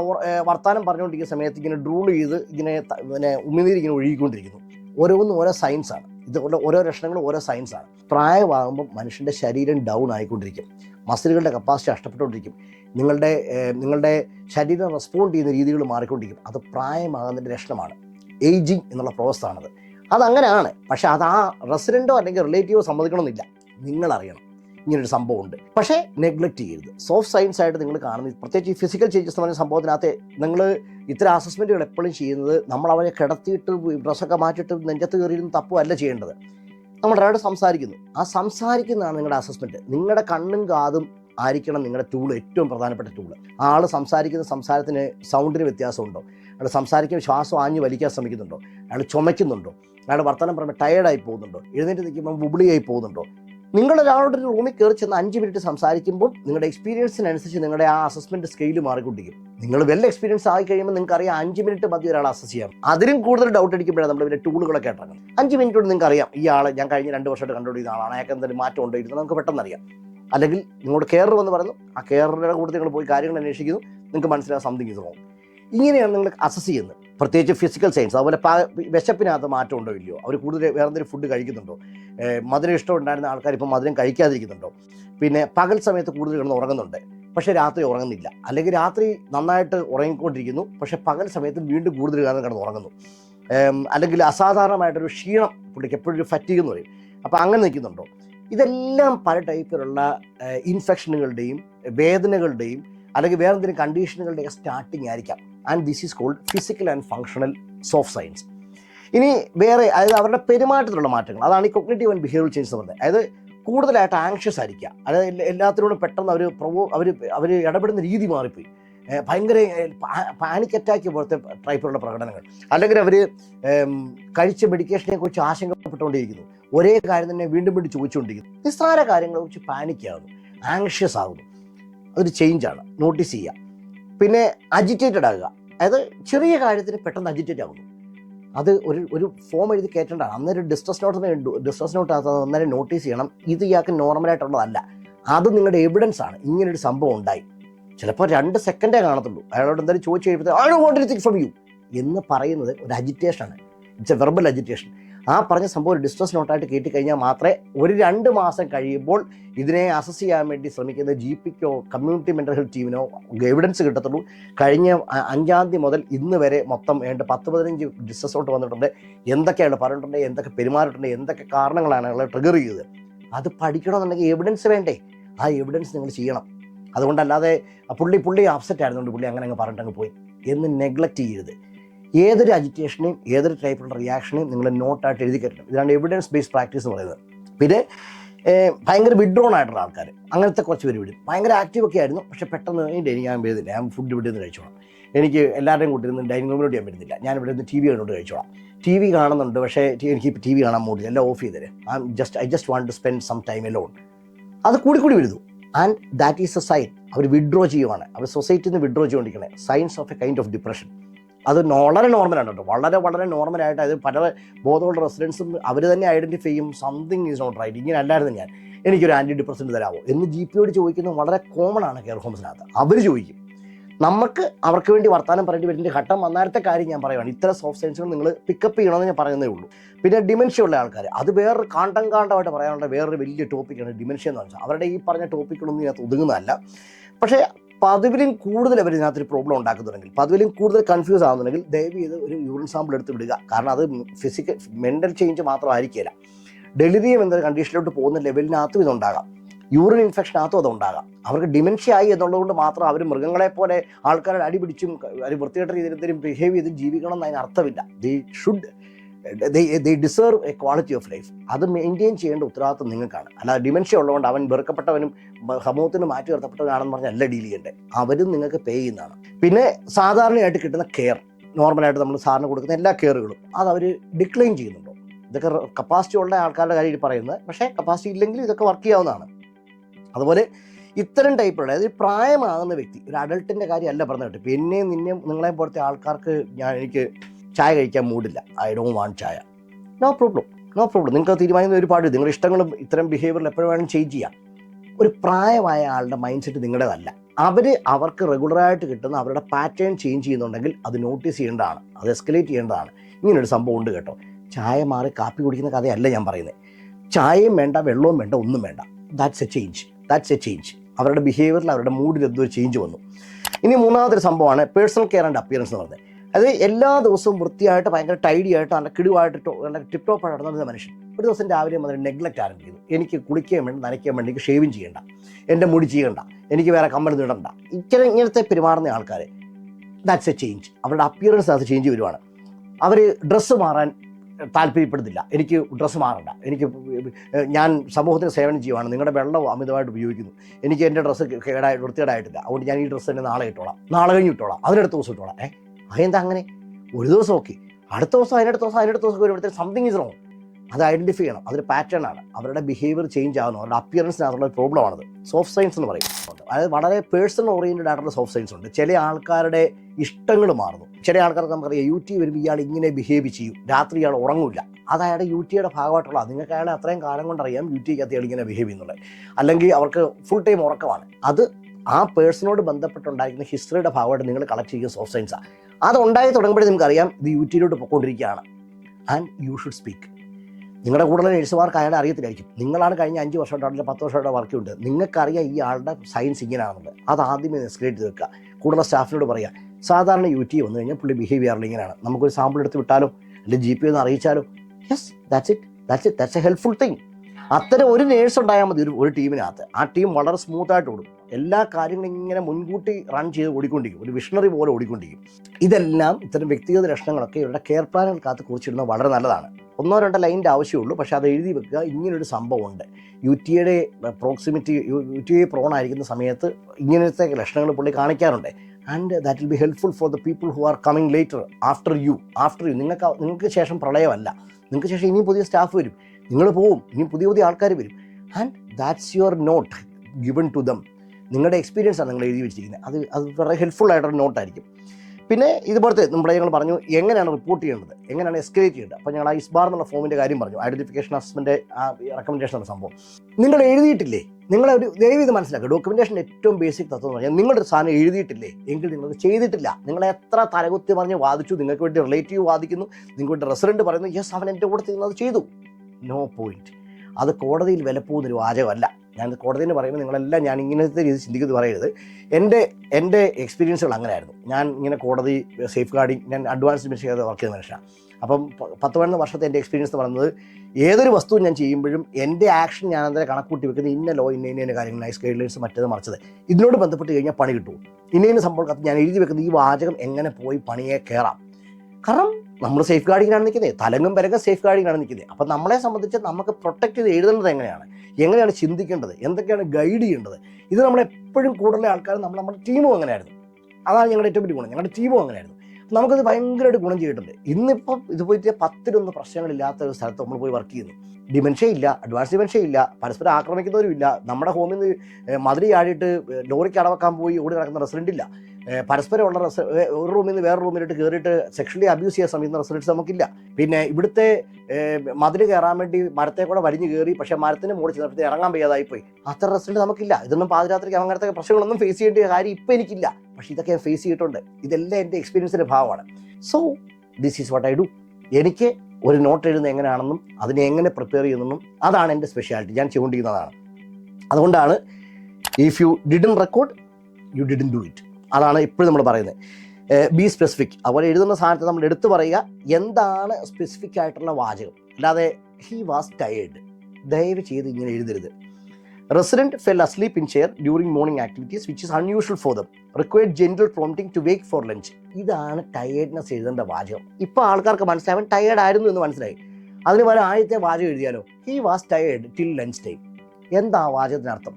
വർത്തമാനം പറഞ്ഞുകൊണ്ടിരിക്കുന്ന സമയത്ത് ഇങ്ങനെ ഡ്രൂൾ ചെയ്ത് ഇങ്ങനെ പിന്നെ ഉമിനീര് ഇങ്ങനെ ഒഴുകിക്കൊണ്ടിരിക്കുന്നു. ഓരോന്നും ഓരോ സയൻസാണ് ഇതുപോലെ ഓരോ ലക്ഷണങ്ങളും ഓരോ സയൻസാണ് പ്രായമാകുമ്പോൾ മനുഷ്യന്റെ ശരീരം ഡൗൺ ആയിക്കൊണ്ടിരിക്കും. മസിലുകളുടെ കപ്പാസിറ്റി നഷ്ടപ്പെട്ടുകൊണ്ടിരിക്കും. നിങ്ങളുടെ നിങ്ങളുടെ ശരീരം റെസ്പോണ്ട് ചെയ്യുന്ന രീതികൾ മാറിക്കൊണ്ടിരിക്കും. അത് പ്രായമാകുന്നതിന്റെ ലക്ഷണമാണ്. ഏജിങ് എന്നുള്ള പ്രോസസ്സാണത് അത് അതങ്ങനെയാണ്. പക്ഷേ അത് ആ റെസിഡന്റോ അല്ലെങ്കിൽ റിലേറ്റീവോ സമ്മതിക്കണമെന്നില്ല. നിങ്ങൾ അറിയണം ഇങ്ങനൊരു സംഭവം ഉണ്ട് പക്ഷേ നെഗ്ലക്റ്റ് ചെയ്യരുത്. സോഫ്റ്റ് സയൻസ് ആയിട്ട് നിങ്ങൾ കാണുന്നത് പ്രത്യേകിച്ച് ഈ ഫിസിക്കൽ ചേഞ്ചസ് എന്ന് പറഞ്ഞ സംഭവത്തിനകത്ത് നിങ്ങൾ ഇത്തരം അസസ്മെന്റുകൾ എപ്പോഴും ചെയ്യുന്നത് നമ്മൾ അവരെ കിടത്തിയിട്ട് ഡ്രസ്സൊക്കെ മാറ്റിയിട്ട് നെഞ്ചത്ത് കയറിയിരുന്ന് തപ്പുമല്ല ചെയ്യേണ്ടത്. നമ്മൾ ഒരാളോട് സംസാരിക്കുന്നു. ആ സംസാരിക്കുന്നതാണ് നിങ്ങളുടെ അസസ്മെന്റ് നിങ്ങളുടെ കണ്ണും കാതും ആയിരിക്കണം നിങ്ങളുടെ ടൂൾ ഏറ്റവും പ്രധാനപ്പെട്ട ടൂൾ ആൾ സംസാരിക്കുന്ന സംസാരത്തിന് സൗണ്ടിന് വ്യത്യാസമുണ്ടോ? അയാൾ സംസാരിക്കുമ്പോൾ ശ്വാസം ആഞ്ഞു വലിക്കാൻ ശ്രമിക്കുന്നുണ്ടോ? അയാൾ ചുമയ്ക്കുന്നുണ്ടോ? അയാൾ വർത്തമാനം പറയുമ്പോൾ ടയേർഡായി പോകുന്നുണ്ടോ? എഴുന്നേറ്റ് നിൽക്കുമ്പോൾ ബുബിളിയായി പോകുന്നുണ്ടോ? നിങ്ങൾ ഒരാളോട് ഒരു റൂമിൽ കയറി ചെന്ന് അഞ്ച് മിനിറ്റ് സംസാരിക്കുമ്പോൾ നിങ്ങളുടെ എക്സ്പീരിയൻസിനനുസരിച്ച് നിങ്ങളുടെ ആ അസസ്മെന്റ് സ്കെയിൽ മാറിക്കൊണ്ടിരിക്കും. നിങ്ങൾ വെൽ എക്സ്പീരിയൻസ് ആയി കഴിയുമ്പോൾ നിങ്ങൾക്ക് അറിയാം അഞ്ച് മിനിറ്റ് മതി ഒരാൾ അസസ് ചെയ്യാം അതിലും കൂടുതൽ ഡൗട്ട് അടിക്കുമ്പോഴാണ് നമ്മൾ ഇവരുടെ ടൂളുകളൊക്കെ ഇറങ്ങുന്നത്. അഞ്ച് മിനിറ്റ് കൊണ്ട് നിങ്ങൾക്ക് അറിയാം ഈ ആൾ ഞാൻ കഴിഞ്ഞ രണ്ട് വർഷമായിട്ട് കണ്ടുപിടിക്കുന്ന ആളാണ്. അയാൾക്ക് എന്തെങ്കിലും മാറ്റം ഉണ്ടോ നമുക്ക് പെട്ടെന്ന് അറിയാം. അല്ലെങ്കിൽ നിങ്ങളോട് കെയർ വന്ന് പറയുന്നു ആ കെയറിന്റെ കൂടെ നിങ്ങൾ പോയി കാര്യങ്ങൾ അന്വേഷിക്കുന്നു നിങ്ങൾക്ക് മനസ്സിലാകാൻ സംതിങ് ഇത് പോകും ഇങ്ങനെയാണ് നിങ്ങൾ അസസ് ചെയ്യുന്നത്. പ്രത്യേകിച്ച് ഫിസിക്കൽ സയൻസ് അതുപോലെ പാ- വിശപ്പിനകത്ത് മാറ്റം ഉണ്ടോ ഇല്ലയോ? അവർ കൂടുതൽ വേറെ എന്തെങ്കിലും ഫുഡ് കഴിക്കുന്നുണ്ടോ മധുരം ഇഷ്ടം ഉണ്ടായിരുന്ന ആൾക്കാർ ഇപ്പോൾ മധുരം കഴിക്കാതിരിക്കുന്നുണ്ടോ? പിന്നെ പകൽ സമയത്ത് കൂടുതൽ കിടന്ന് ഉറങ്ങുന്നുണ്ട്. പക്ഷേ രാത്രി ഉറങ്ങുന്നില്ല. അല്ലെങ്കിൽ രാത്രി നന്നായിട്ട് ഉറങ്ങിക്കൊണ്ടിരിക്കുന്നു. പക്ഷേ പകൽ സമയത്ത് വീണ്ടും കൂടുതൽ കാലം കിടന്ന് ഉറങ്ങുന്നു. അല്ലെങ്കിൽ അസാധാരണമായിട്ടൊരു ക്ഷീണം പുള്ളിക്ക് ഒരു ഫറ്റീഗ് എന്ന് പറയും. അപ്പോൾ അങ്ങനെ നിൽക്കുന്നുണ്ടോ? ഇതെല്ലാം പല ടൈപ്പിലുള്ള ഇൻഫെക്ഷനുകളുടെയും വേദനകളുടെയും അല്ലെങ്കിൽ വേറെ എന്തെങ്കിലും കണ്ടീഷനുകളുടെയൊക്കെ സ്റ്റാർട്ടിങ് ആയിരിക്കാം. And this is called physical and functional soft signs ഇനി വേറെ അതായത് അവരുടെ പെരുമാറ്റത്തിലുള്ള മാറ്റങ്ങൾ. അതാണ് ഈ കൊഗ്നേറ്റീവ് ആൻഡ് ബിഹേവിയർ ചേഞ്ച് പറയുന്നത്. അതായത് കൂടുതലായിട്ട് ആങ്ഷ്യസ് ആയിരിക്കുക. അതായത് എല്ലാ- എല്ലാത്തിനോടും പെട്ടെന്ന് അവർ പ്രൊവോ അവർ അവർ ഇടപെടുന്ന രീതി മാറിപ്പോയി. ഭയങ്കര പാനിക് അറ്റാക്ക് പോലത്തെ ടൈപ്പിലുള്ള പ്രകടനങ്ങൾ. അല്ലെങ്കിൽ അവർ കഴിച്ച മെഡിക്കേഷനെ കുറിച്ച് ആശങ്കപ്പെട്ടുകൊണ്ടിരിക്കുന്നു. ഒരേ കാര്യം തന്നെ വീണ്ടും വീണ്ടും ചോദിച്ചുകൊണ്ടിരിക്കുന്നു. നിസ്സാര കാര്യങ്ങളെ കുറിച്ച് പാനിക് ആകുന്നു. ആങ്ഷ്യസ് ആകുന്നു. അതൊരു ചേഞ്ചാണ് നോട്ടീസ് ചെയ്യുക. പിന്നെ അജിറ്റേറ്റഡ് ആകുക. അതായത് ചെറിയ കാര്യത്തിന് പെട്ടെന്ന് അജിറ്റേറ്റ് ആകുന്നു അത് ഒരു ഒരു ഫോം എഴുതി കയറ്റേണ്ടതാണ് അന്നേരം ഡിസ്ട്രസ് നോട്ട് ഡിസ്ട്രസ് നോട്ട് അന്നേരം നോട്ടീസ് ചെയ്യണം. ഇത് ഇയാൾക്ക് നോർമലായിട്ടുള്ളതല്ല അത് നിങ്ങളുടെ എവിഡൻസ് ആണ്. ഇങ്ങനൊരു സംഭവം ഉണ്ടായി. ചിലപ്പോൾ രണ്ട് സെക്കൻഡേ കാണത്തുള്ളൂ. അയാളോട് എന്തായാലും ചോദിച്ചു കഴിയുമ്പോൾ I do won't from you എന്ന് പറയുന്നത് ഒരു അജിറ്റേഷനാണ് ഇറ്റ്സ് എ വെർബൽ അജിറ്റേഷൻ ആ പറഞ്ഞ സംഭവം ഒരു ഡിസ്ട്രസ് നോട്ടായിട്ട് കഴിഞ്ഞാൽ മാത്രമേ ഒരു രണ്ട് മാസം കഴിയുമ്പോൾ ഇതിനെ അസസ് ചെയ്യാൻ വേണ്ടി ശ്രമിക്കുന്ന ജി പിക്കോ കമ്മ്യൂണിറ്റി മെന്റൽ ഹെൽത്ത് ടീമിനോ എവിഡൻസ് കിട്ടത്തുള്ളൂ. കഴിഞ്ഞ അഞ്ചാം തീയതി മുതൽ ഇന്ന് വരെ മൊത്തം ഏണ്ട് പത്ത് പതിനഞ്ച് ഡിസ്ട്രസ് നോട്ട് വന്നിട്ടുണ്ട്. എന്തൊക്കെയാണ് പറഞ്ഞിട്ടുണ്ട് എന്തൊക്കെ പെരുമാറിയിട്ടുണ്ട് എന്തൊക്കെ കാരണങ്ങളാണ് അയാളെ ട്രിഗർ ചെയ്തത്? അത് പഠിക്കണമെന്നുണ്ടെങ്കിൽ എവിഡൻസ് വേണ്ടേ? ആ എവിഡൻസ് നിങ്ങൾ ചെയ്യണം. അതുകൊണ്ടല്ലാതെ പുള്ളി പുള്ളി അപ്സെറ്റ് ആയിരുന്നുകൊണ്ട് പുള്ളി അങ്ങനെ അങ്ങ് പറഞ്ഞിട്ടങ്ങ് പോയി. എന്ന് നെഗ്ലക്റ്റ് ചെയ്യരുത്. ഏതൊരു അജിറ്റേഷനെയും ഏതൊരു ടൈപ്പുള്ള റിയാക്ഷനെയും നിങ്ങൾ നോട്ടായിട്ട് എഴുതി കയറ്റണം ഇതാണ് എവിഡൻസ് ബേസ്ഡ് പ്രാക്ടീസ് എന്ന് പറയുന്നത്. പിന്നെ ഭയങ്കര വിഡ്രോൺ ആയിട്ടുള്ള ആൾക്കാർ അങ്ങനത്തെ കുറച്ച് പേര് വിടും ഭയങ്കര ആക്റ്റീവ് ഒക്കെ ആയിരുന്നു. പക്ഷെ പെട്ടെന്ന് എനിക്ക് ഞാൻ വരുന്നില്ല. ഞാൻ ഫുഡ് ഇവിടെ നിന്ന് കഴിച്ചോളാം. എനിക്ക് എല്ലാവരുടെയും കൂട്ടിരുന്ന് ഡൈനിങ് റൂമിലോട്ട് ഞാൻ വരുന്നില്ല. ഞാൻ ഇവിടെ നിന്ന് ടി വി കണ്ടുകൊണ്ട് കഴിച്ചോളാം. ടി വി കാണുന്നുണ്ട്. പക്ഷേ എനിക്ക് ടി വി കാണാൻ മൂടില്ല എല്ലാം off ചെയ്തേരെ I just I just want to spend some time alone അത് കൂടി കൂടി വരുന്നു. And that is a sign our withdraw ചെയ്യുവാണ്. അവർ സൊസൈറ്റിയിൽ നിന്ന് withdraw ചെയ്തുകൊണ്ടിരിക്കണേ signs of a kind of depression അത് വളരെ നോർമലാണ് കേട്ടോ. വളരെ വളരെ നോർമൽ ആയിട്ട് അത് പല ബോധമുള്ള റെസിഡൻസും അവർ തന്നെ ഐഡന്റിഫൈ ചെയ്യും സംതിങ് ഈസ് നോട്ട് റൈറ്റ് ഇങ്ങനെ അല്ലായിരുന്നു ഞാൻ. എനിക്കൊരു ആന്റി ഡിപ്രസന്റ് തരാമോ എന്ന് ജി പിയോട് ചോദിക്കുന്നത് വളരെ കോമൺ ആണ് കെയർ ഹോംസിനകത്ത് അവർ ചോദിക്കും. നമുക്ക് അവർക്ക് വേണ്ടി വർത്താനം പറയേണ്ടി വരുന്ന ഘട്ടം വന്നാലത്തെ കാര്യം ഞാൻ പറയുകയാണ് ഇത്ര സോഫ്റ്റ് സയൻസുകൾ നിങ്ങൾ പിക്കപ്പ് ചെയ്യണമെന്ന് ഞാൻ പറയുന്നേ ഉള്ളൂ. പിന്നെ ഡിമെൻഷ്യ ഉള്ള ആൾക്കാർ അത് വേറൊരു കാണ്ടം കാണ്ടമായിട്ട് പറയാനുള്ള വേറൊരു വലിയ ടോപ്പിക്കാണ് ഡിമെൻഷ്യ എന്ന് പറഞ്ഞാൽ. അവരുടെ ഈ പറഞ്ഞ ടോപ്പിക്കുകളൊന്നും ഇതിനകത്ത് ഒതുങ്ങുന്നതല്ല. പക്ഷേ പതിവിലും കൂടുതൽ അവർ ഇതിനകത്തൊരു പ്രോബ്ലം ഉണ്ടാക്കുന്നുണ്ടെങ്കിൽ പതിവിലും കൂടുതൽ കൺഫ്യൂസ് ആകുന്നുണ്ടെങ്കിൽ ദയവ് ചെയ്ത് ഒരു യൂറിൻ സാമ്പിൾ എടുത്ത് വിടുക. കാരണം അത് ഫിസിക്കൽ മെന്റൽ ചേഞ്ച് മാത്രമായിരിക്കില്ല ഡെലിറിയം എന്ന കണ്ടീഷനിലോട്ട് പോകുന്ന ലെവലിനകത്തും ഇതുണ്ടാകാം. യൂറിൻ ഇൻഫെക്ഷനകത്തും അതുണ്ടാകാം. അവർക്ക് ഡിമെൻഷ്യ ആയി എന്നുള്ളതുകൊണ്ട് മാത്രം അവർ മൃഗങ്ങളെ പോലെ ആൾക്കാരുടെ അടിപിടിച്ചും അവർ വൃത്തികെട്ട രീതിയിൽ എന്തെങ്കിലും ബിഹേവ് ചെയ്തും ജീവിക്കണം എന്നതിന് അർത്ഥമില്ല. They should they deserve a quality of life അത് മെയിന്റെയിൻ ചെയ്യേണ്ട ഉത്തരവാദിത്വം നിങ്ങൾക്കാണ്. അല്ലാതെ ഡിമെൻഷ്യ ഉള്ളതുകൊണ്ട് അവൻ വെറുക്കപ്പെട്ടവനും സമൂഹത്തിന് മാറ്റി നിർത്തപ്പെട്ടവനാണെന്ന് പറഞ്ഞാൽ അല്ല ഡീൽ ചെയ്യേണ്ടത് അവരും നിങ്ങൾക്ക് പേ ചെയ്യുന്നതാണ്. പിന്നെ സാധാരണയായിട്ട് കിട്ടുന്ന കെയർ നോർമലായിട്ട് നമ്മൾ സാറിന് കൊടുക്കുന്ന എല്ലാ കെയറുകളും അത് അവർ ഡിക്ലൈൻ ചെയ്യുന്നുണ്ടോ? ഇതൊക്കെ കപ്പാസിറ്റി ഉള്ള ആൾക്കാരുടെ കാര്യം പറയുന്നത്. പക്ഷേ കപ്പാസിറ്റി ഇല്ലെങ്കിൽ ഇതൊക്കെ വർക്ക് ചെയ്യാവുന്നതാണ്. അതുപോലെ ഇത്തരം ടൈപ്പുള്ള അതായത് പ്രായമാകുന്ന വ്യക്തി ഒരു അഡൾട്ടിന്റെ കാര്യമല്ല പറഞ്ഞു കേട്ടോ. പിന്നെയും നിന്നെയും നിങ്ങളെ പോലത്തെ ആൾക്കാർക്ക് ഞാൻ എനിക്ക് ചായ കഴിക്കാൻ മൂടില്ല. I don't want chai. No problem no problem നിങ്ങൾക്ക് തീരുമാനിക്കുന്ന ഒരുപാട് നിങ്ങളുടെ ഇഷ്ടങ്ങളും ഇത്തരം ബിഹേവിയറിൽ എപ്പോഴും വേണം ചേഞ്ച് ചെയ്യാം ഒരു പ്രായമായ ആളുടെ മൈൻഡ് സെറ്റ് നിങ്ങളുടേതല്ല. അവർ അവർക്ക് റെഗുലറായിട്ട് കിട്ടുന്ന അവരുടെ പാറ്റേൺ ചേഞ്ച് ചെയ്യുന്നുണ്ടെങ്കിൽ അത് നോട്ടീസ് ചെയ്യേണ്ടതാണ്. അത് എസ്കലേറ്റ് ചെയ്യേണ്ടതാണ്. ഇങ്ങനൊരു സംഭവം ഉണ്ട് കേട്ടോ. ചായ മാറി കാപ്പി കുടിക്കുന്ന കഥയല്ല ഞാൻ പറയുന്നത് ചായയും വേണ്ട വെള്ളവും വേണ്ട ഒന്നും വേണ്ട. That's a change that's a change അവരുടെ ബിഹേവിയറിൽ അവരുടെ മൂഡിൽ എന്തോ ഒരു ചേഞ്ച് വന്നു. ഇനി മൂന്നാമത്തെ മൂന്നാമതൊരു സംഭവമാണ് പേഴ്സണൽ കെയർ ആൻഡ് അപ്പിയറൻസ് എന്ന് പറയുന്നത്. അത് എല്ലാ ദിവസവും വൃത്തിയായിട്ട് ഭയങ്കര ടൈഡി ആയിട്ട് നല്ല കിടുവായിട്ട് നല്ല ടിപ് ടോപ്പ് ആയിട്ട് നടന്ന മനുഷ്യൻ. ഒരു ദിവസം രാവിലെ മുതൽ നെഗ്ലക്റ്റ് ആരംഭിക്കുന്നു എനിക്ക് കുളിക്കാൻ വേണ്ടി നനയ്ക്കാൻ വേണ്ടി എനിക്ക് ഷേവിങ് ചെയ്യണ്ട. എന്റെ മുടി ചെയ്യണ്ട എനിക്ക് വേറെ കമ്മൽ ഇടണ്ട. ഇങ്ങനെ ഇങ്ങനത്തെ പെരുമാറുന്ന ആൾക്കാർ ദാറ്റ്സ് എ ചേഞ്ച് അവരുടെ അപ്പിയറൻസ് അത് ചേഞ്ച് വരുവാണ്. അവർ ഡ്രസ്സ് മാറാൻ താല്പര്യപ്പെടുന്നില്ല. എനിക്ക് ഡ്രസ്സ് മാറണ്ട. എനിക്ക് ഞാൻ സമൂഹത്തിന് സേവനം ചെയ്യുവാണ്. നിങ്ങളുടെ വെള്ളം അമിതമായിട്ട് ഉപയോഗിക്കുന്നു. എനിക്ക് എന്റെ ഡ്രസ്സ് കേടായിട്ട് വൃത്തികേടായിട്ടില്ല. അതുകൊണ്ട് ഞാൻ ഈ ഡ്രസ്സ് തന്നെ നാളെ ഇട്ടോളാം. നാളെ കഴിഞ്ഞ് ഇട്ടോളാം. അതിനടുത്ത ദിവസം ഇട്ടോളാം. ഏ? അതെന്താ അങ്ങനെ? ഒരു ദിവസം ഓക്കെ അടുത്ത ദിവസം അതിനടുത്ത ദിവസം അതിനടുത്ത ദിവസം വരുമ്പോഴത്തേക്ക് സംതിങ് ഇസ് റോങ് അത് ഐഡന്റിഫൈ ചെയ്യണം. അതൊരു പാറ്റേൺ ആണ്. അവരുടെ ബിഹേവിയർ ചേഞ്ച് ആകുന്നു അവരുടെ അപ്പിയറൻസിനകത്തുള്ള ഒരു പ്രോബ്ലം ആണത്. സോഫ്റ്റ് സയൻസ് എന്ന് പറയും. അതായത് വളരെ പേഴ്സണൽ ഓറിയന്റഡ് ആയിട്ടുള്ള സോഫ്റ്റ് സയൻസ് ഉണ്ട്. ചില ആൾക്കാരുടെ ഇഷ്ടങ്ങൾ മാറുന്നു. ചില ആൾക്കാർക്ക് നമുക്കറിയാം യു ടി വരുമ്പോൾ ഇയാൾ ഇങ്ങനെ ബിഹേവ് ചെയ്യും. രാത്രി ഇയാൾ ഉറങ്ങില്ല അത് അയാളുടെ യു ടിയുടെ ഭാഗമായിട്ടുള്ള നിങ്ങൾക്ക് അയാളെ അത്രയും കാലം കൊണ്ടറിയാം യു ടിക്കകത്ത് ഇയാൾ ഇങ്ങനെ ബിഹേവ് ചെയ്യുന്നുള്ളത് അല്ലെങ്കിൽ അവർക്ക് ഫുൾ ടൈം ഉറക്കമാണ്. അത് ആ പേഴ്സണോട് ബന്ധപ്പെട്ടുണ്ടായിരുന്ന ഹിസ്റ്ററിയുടെ ഭാഗമായിട്ട് നിങ്ങൾ കളക്ട് ചെയ്യുക സോഫ്റ്റ് സയൻസാണ് അത് ഉണ്ടായി തുടങ്ങുമ്പോഴേ നിങ്ങൾക്കറിയാം ഇത് യൂറ്റിയിലോട്ട് പൊയ്ക്കൊണ്ടിരിക്കുകയാണ് ആൻഡ് യു ഷുഡ് സ്പീക്ക് നിങ്ങളുടെ കൂടുതൽ നഴ്സുമാർക്ക് അയാളെ അറിയത്തില്ലായിരിക്കും. നിങ്ങളാണ് കഴിഞ്ഞ അഞ്ച് വർഷമായിട്ട് അല്ലെങ്കിൽ പത്ത് വർഷമായിട്ട് വർക്ക് ഉണ്ട് നിങ്ങൾക്കറിയാം ഈ ആളുടെ സയൻസ് ഇങ്ങനെയാണെന്നുള്ളത് അത് ആദ്യമേ എസ്കലേറ്റ് ചെയ്ത് വെക്കുക. കൂടുതൽ സ്റ്റാഫിനോട് പറയുക സാധാരണ യു ടി വന്നു കഴിഞ്ഞാൽ പുള്ളി ബിഹേവ് ചെയ്യാറില്ല ഇങ്ങനെയാണ്. നമുക്കൊരു സാമ്പിൾ എടുത്ത് വിട്ടാലോ? അല്ലെങ്കിൽ ജി പി ഒന്ന് അറിയിച്ചാലോ? Yes that's it that's it that's a helpful thing അത്തരം ഒരു നേഴ്സ് ഉണ്ടായാൽ മതി ഒരു ഒരു ടീമിനകത്ത് ആ ടീം വളരെ സ്മൂത്തായിട്ട് ഓടും. എല്ലാ കാര്യങ്ങളും ഇങ്ങനെ മുൻകൂട്ടി റൺ ചെയ്ത് ഓടിക്കൊണ്ടിരിക്കും. ഒരു വിഷണറി പോലെ ഓടിക്കൊണ്ടിരിക്കും. ഇതെല്ലാം ഇത്തരം വ്യക്തിഗത ലക്ഷണങ്ങളൊക്കെ ഇവരുടെ കെയർ പ്ലാനുകൾക്കകത്ത് കുറിച്ചിടുന്നത് വളരെ നല്ലതാണ്. ഒന്നോ രണ്ടോ ലൈനിന്റെ ആവശ്യമുള്ളൂ. പക്ഷേ അത് എഴുതി വെക്കുക. ഇങ്ങനൊരു സംഭവമുണ്ട്. യു ടി എയുടെ proximity U T A prone ആയിരിക്കുന്ന സമയത്ത് ഇങ്ങനത്തെ ലക്ഷണങ്ങൾ പുള്ളി കാണിക്കാറുണ്ട്. And that will be helpful for the people who are coming later after you after you നിങ്ങൾക്ക് നിങ്ങൾക്ക് ശേഷം പ്രളയമല്ല. നിങ്ങൾക്ക് ശേഷം ഇനിയും പുതിയ സ്റ്റാഫ് വരും. നിങ്ങൾ പോവും. ഇനിയും പുതിയ പുതിയ ആൾക്കാർ വരും. And that's your note given to them നിങ്ങളുടെ എക്സ്പീരിയൻസ് ആണ് നിങ്ങൾ എഴുതി വെച്ചിരിക്കുന്നത്. അത് അത് വളരെ ഹെൽപ്ഫുൾ ആയിട്ടൊരു നോട്ടായിരിക്കും പിന്നെ ഇതുപോലത്തെ നമ്മുടെ ഞങ്ങൾ പറഞ്ഞു എങ്ങനെയാണ് റിപ്പോർട്ട് ചെയ്യേണ്ടത്? എങ്ങനെയാണ് എസ്കലേറ്റ് ചെയ്യേണ്ടത്? അപ്പോൾ ഞങ്ങൾ ആ ഇസ്ബാർ എന്നുള്ള ഫോമിന്റെ കാര്യം പറഞ്ഞു. ഐഡന്റിഫിക്കേഷൻ അസസ്മെന്റ് ആ റെക്കമെൻഡേഷൻ ഉള്ള സംഭവം. നിങ്ങൾ എഴുതിയിട്ടില്ലേ? നിങ്ങളെ ഒരു ദയവ് ഇത് മനസ്സിലാക്കുക ഡോക്യുമെന്റേഷൻ ഏറ്റവും ബേസിക് തത്വം എന്ന് പറഞ്ഞാൽ നിങ്ങളൊരു സാധനം എഴുതിയിട്ടില്ലേ? എങ്കിൽ നിങ്ങൾ ചെയ്തിട്ടില്ല. നിങ്ങൾ എത്ര തലകുത്തി പറഞ്ഞ് വാദിച്ചു നിങ്ങൾക്ക് വേണ്ടി റിലേറ്റീവ് വാദിക്കുന്നു നിങ്ങൾക്ക് വേണ്ടി റെസിഡന്റ് പറയുന്നു യെസ് അവൻ എന്റെ കൂടെ ചെയ്യുന്നത് ചെയ്തു. നോ പോയിന്റ് അത് കോടതിയിൽ വിലപ്പോകുന്നൊരു വാചകമല്ല. ഞാൻ കോടതിയിൽ പറയുമ്പോൾ നിങ്ങളെല്ലാം ഞാൻ ഇങ്ങനത്തെ രീതി ചിന്തിക്കുന്നത് പറയരുത്. എന്റെ എന്റെ എക്സ്പീരിയൻസുകൾ അങ്ങനെയായിരുന്നു. ഞാൻ ഇങ്ങനെ കോടതി സേഫ് ഗാർഡിങ് ഞാൻ അഡ്വാൻസ് ഇൻവെസ്റ്റിഗേറ്റർ വർക്ക് ചെയ്യുന്ന മനുഷ്യനാണ് അപ്പം പത്ത് പതിനൊന്ന് വർഷത്തെ എന്റെ എക്സ്പീരിയൻസ് എന്ന് പറയുന്നത് ഏതൊരു വസ്തുവും ഞാൻ ചെയ്യുമ്പോഴും എന്റെ ആക്ഷൻ ഞാൻ അതിനെ കണക്കൂട്ടി വെക്കുന്നത് ഇന്ന ലോ ഇന്ന ഇന്ന ഇന്ന കാര്യങ്ങൾ നൈസ് ഗൈഡ് ലൈൻസ് മറ്റേത് മറിച്ചത്. ഇതിനോട് ബന്ധപ്പെട്ട് കഴിഞ്ഞാൽ പണി കിട്ടും. ഇന്ന ഇന്ന സംഭവം ഞാൻ എഴുതി വെക്കുന്നത് ഈ വാചകം എങ്ങനെ പോയി പണിയെ കയറാം കാരണം നമ്മൾ സേഫ് ഗാർഡിങ്ങിനാണ് നിൽക്കുന്നത്. തലങ്ങും പരങ്ങും സേഫ് ഗാർഡിങ്ങിനാണ് നിൽക്കുന്നത്. അപ്പം നമ്മളെ സംബന്ധിച്ച് നമുക്ക് പ്രൊട്ടക്റ്റ് ചെയ്ത് എഴുതേണ്ടത് എങ്ങനെയാണ്? എങ്ങനെയാണ് ചിന്തിക്കേണ്ടത്? എന്തൊക്കെയാണ് ഗൈഡ് ചെയ്യേണ്ടത്? ഇത് നമ്മൾ എപ്പോഴും കൂടുതൽ ആൾക്കാർ നമ്മൾ നമ്മുടെ ടീമും അങ്ങനെയായിരുന്നു. അതാണ് ഞങ്ങളുടെ ഏറ്റവും വലിയ ഗുണം. ഞങ്ങളുടെ ടീമും അങ്ങനെയായിരുന്നു. നമുക്കത് ഭയങ്കരമായിട്ട് ഗുണം ചെയ്തിട്ടുണ്ട്. ഇന്നിപ്പം ഇതുപോലത്തെ പത്തിലൊന്ന് പ്രശ്നങ്ങളില്ലാത്ത ഒരു സ്ഥലത്ത് നമ്മൾ പോയി വർക്ക് ചെയ്യുന്നു. ഡിമെൻഷ്യ ഇല്ല അഡ്വാൻസ് ഡിമെൻഷ്യ ഇല്ല പരസ്പരം ആക്രമിക്കുന്നവരും ഇല്ല. നമ്മുടെ ഹോമിൽ നിന്ന് മധുരയാടിയിട്ട് ലോറിക്ക് അടവക്കാൻ പോയി ഓടി നടക്കുന്ന റെസിഡന്റ് ഇല്ല. പരസ്പരമുള്ള റെസ് ഒരു റൂമിൽ നിന്ന് വേറെ റൂമിലോട്ട് കയറിയിട്ട് സെക്ഷലി അബ്യൂസ് ചെയ്യാൻ ശ്രമിക്കുന്ന റെസിഡൻസ് നമുക്കില്ല. പിന്നെ ഇവിടുത്തെ മതിൽ കയറാൻ വേണ്ടി മരത്തെ കൂടെ വലിഞ്ഞു കയറി പക്ഷെ മരത്തിന് മുകളിൽ ചെന്നപ്പോഴത്തെ ഇറങ്ങാൻ വയ്യാതായി പോയി അത്ര റിസൾട്ട് നമുക്കില്ല. ഇതൊന്നും പാതിരാത്രിക്ക് അങ്ങനത്തെ പ്രശ്നങ്ങളൊന്നും ഫേസ് ചെയ്യേണ്ട കാര്യം ഇപ്പം എനിക്കില്ല. പക്ഷേ ഇതൊക്കെ ഞാൻ ഫേസ് ചെയ്തിട്ടുണ്ട്. ഇതെല്ലാം എന്റെ എക്സ്പീരിയൻസിന്റെ ഭാഗമാണ്. So this is what I do എനിക്ക് ഒരു നോട്ട് എഴുതുന്നത് എങ്ങനെയാണെന്നും അതിനെ എങ്ങനെ പ്രിപ്പയർ ചെയ്യുന്നെന്നും അതാണ് എന്റെ സ്പെഷ്യാലിറ്റി ഞാൻ ചെയ്തുകൊണ്ടിരിക്കുന്നതാണ് അതുകൊണ്ടാണ് if you didn't record you didn't do it അതാണ് ഇപ്പോഴും നമ്മൾ പറയുന്നത്. ബി സ്പെസിഫിക് അതുപോലെ എഴുതുന്ന സാധനത്തെ നമ്മൾ എടുത്തു പറയുക എന്താണ് സ്പെസിഫിക് ആയിട്ടുള്ള വാചകം. അല്ലാതെ ഹി വാസ് ടയേർഡ് ദയവ് ചെയ്ത് ഇങ്ങനെ എഴുതരുത്. Resident fell asleep in chair during morning activities which is unusual for them required gentle prompting to wake for lunch ഇതാണ് ടയേർഡ്നെസ് എഴുതേണ്ട വാചകം. ഇപ്പോൾ ആൾക്കാർക്ക് മനസ്സിലാവാൻ ടയേർഡ് ആയിരുന്നു എന്ന് മനസ്സിലായി. അതിന് പകരം ആദ്യത്തെ വാചകം എഴുതിയാലോ? He was tired till lunch time എന്താ വാചകത്തിനർത്ഥം?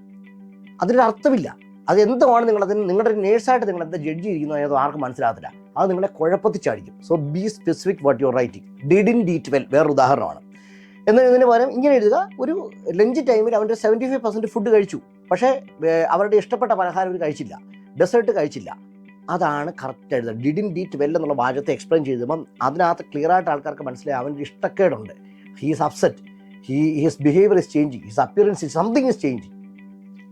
അതിനൊരു അർത്ഥമില്ല അത് എന്തുമാണ് നിങ്ങൾ അതിന് നിങ്ങളുടെ നേഴ്സായിട്ട് നിങ്ങൾ എന്താ ജഡ്ജ് ചെയ്തിരിക്കുന്നു അത് ആർക്കും മനസ്സിലാകത്തില്ല. അത് നിങ്ങളെ കുഴപ്പത്തിച്ചാടിക്കും. So be specific what your writing didn't eat well വേറൊരു ഉദാഹരണമാണ്. എന്നാൽ ഇതിന് പകരം ഇങ്ങനെ എഴുതുക. ഒരു ലഞ്ച് ടൈമിൽ അവന്റെ സെവന്റി ഫൈവ് പെർസെന്റ് ഫുഡ് കഴിച്ചു. പക്ഷേ അവരുടെ ഇഷ്ടപ്പെട്ട പലഹാരം അവർ കഴിച്ചില്ല. ഡെസേർട്ട് കഴിച്ചില്ല. അതാണ് കറക്റ്റ് എഴുതുക. ഇൻ ഡീറ്റ് വെൽ എന്നുള്ള വാചകത്തെ എക്സ്പ്ലെയിൻ ചെയ്തപ്പം അതിനകത്ത് ക്ലിയർ ആയിട്ട് ആൾക്കാർക്ക് മനസ്സിലായി. അവന്റെ ഇഷ്ടക്കേടുണ്ട്. He is upset he his behaviour is changing his appearance is something is changing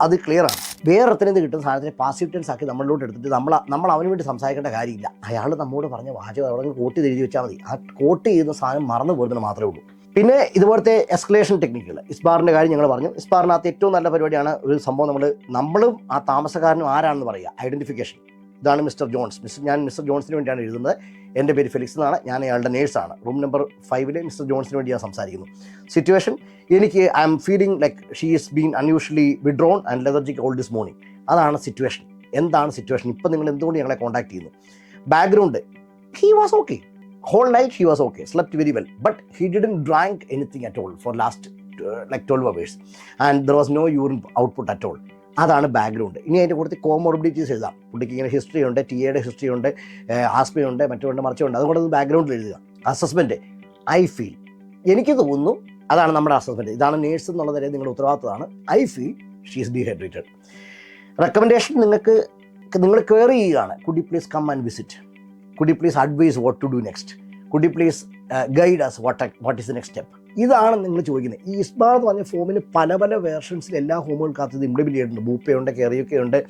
അത് ക്ലിയറാണ് വേറെ നിന്ന് കിട്ടുന്ന സാധനത്തിന് പാസീവ് ടെൻസ് ആക്കി നമ്മളിലോട്ട് എടുത്തിട്ട് നമ്മൾ നമ്മൾ അവന് വേണ്ടി സംസാരിക്കേണ്ട കാര്യമില്ല. അയാൾ നമ്മോട് പറഞ്ഞ വാചകം അവിടെ കോട്ട് ചെയ്ത് എഴുതി വെച്ചാൽ മതി. ആ കോട്ട് ചെയ്യുന്ന സാധനം മറന്നു പോകുന്നത് മാത്രമേ ഉള്ളൂ. പിന്നെ ഇതുപോലത്തെ എസ്കലേഷൻ ടെക്നിക്കുകൾ ഇസ്ബാറിന്റെ കാര്യം ഞങ്ങൾ പറഞ്ഞു. ഇസ്ബാറിനകത്ത് ഏറ്റവും നല്ല പരിപാടിയാണ് ഒരു സംഭവം നമ്മൾ നമ്മളും ആ താമസക്കാരനും ആരാണെന്ന് പറയുക? ഐഡന്റിഫിക്കേഷൻ ഇതാണ് മിസ്റ്റർ ജോൺസ്. മിസ്റ്റർ ഞാൻ മിസ്റ്റർ ജോൺസിന് വേണ്ടിയാണ് എഴുതുന്നത്. എന്റെ പേര് ഫെലിക്സ് എന്നാണ്. ഞാൻ അയാളുടെ നേഴ്സാണ്. റൂം നമ്പർ ഫൈവിലെ മിസ്റ്റർ ജോൺസിന് വേണ്ടി ഞാൻ സംസാരിക്കുന്നു. സിറ്റുവേഷൻ എനിക്ക് I'm feeling like she is been unusually withdrawn and lethargic all this morning അതാണ് സിറ്റുവേഷൻ എന്താണ് സിറ്റുവേഷൻ ഇപ്പം നിങ്ങൾ എന്തുകൊണ്ട് ഞങ്ങളെ കോൺടാക്ട് ചെയ്യുന്നു? Background he was okay whole night he was okay slept very well but he didn't drank anything at all for last like twelve hours and there was no urine output at all അതാണ് background ഇനി അതിന്റെ കൂടുതൽ comorbidities എഴുതാം. പുള്ളിക്ക് ഇങ്ങനെ history ഉണ്ട് T എയുടെ history ഉണ്ട് ആസ്മയുണ്ട് മറ്റുണ്ട് മറിച്ചുണ്ട് അതുകൊണ്ട് ബാക്ക്ഗ്രൗണ്ടിൽ എഴുതുക. അസസ്മെന്റ് ഐ ഫീൽ എനിക്ക് തോന്നുന്നു അതാണ് നമ്മുടെ അസസ്മെന്റ് ഇതാണ് നേഴ്സ് എന്നുള്ള നിലയിൽ നിങ്ങളുടെ ഉത്തരവാദിത്തമാണ് I feel she's dehydrated recommendation നിങ്ങൾക്ക് നിങ്ങൾ കെയർ ചെയ്യുകയാണ്. Could please come and visit could please advise what to do next could please guide us what what is the next step ഇതാണ് നിങ്ങൾ ചോദിക്കുന്നത്. ഈ ഇസ്ബാർ എന്ന് പറഞ്ഞ ഫോമിന് പല പല വേർഷൻസിൽ എല്ലാ ഹോമുകൾക്കകത്ത് ഇത് ഇംപ്ലിമെന്റ് ചെയ്തിട്ടുണ്ട്. ബൂപ്പയുണ്ട് കെറിയൊക്കെ ഉണ്ട്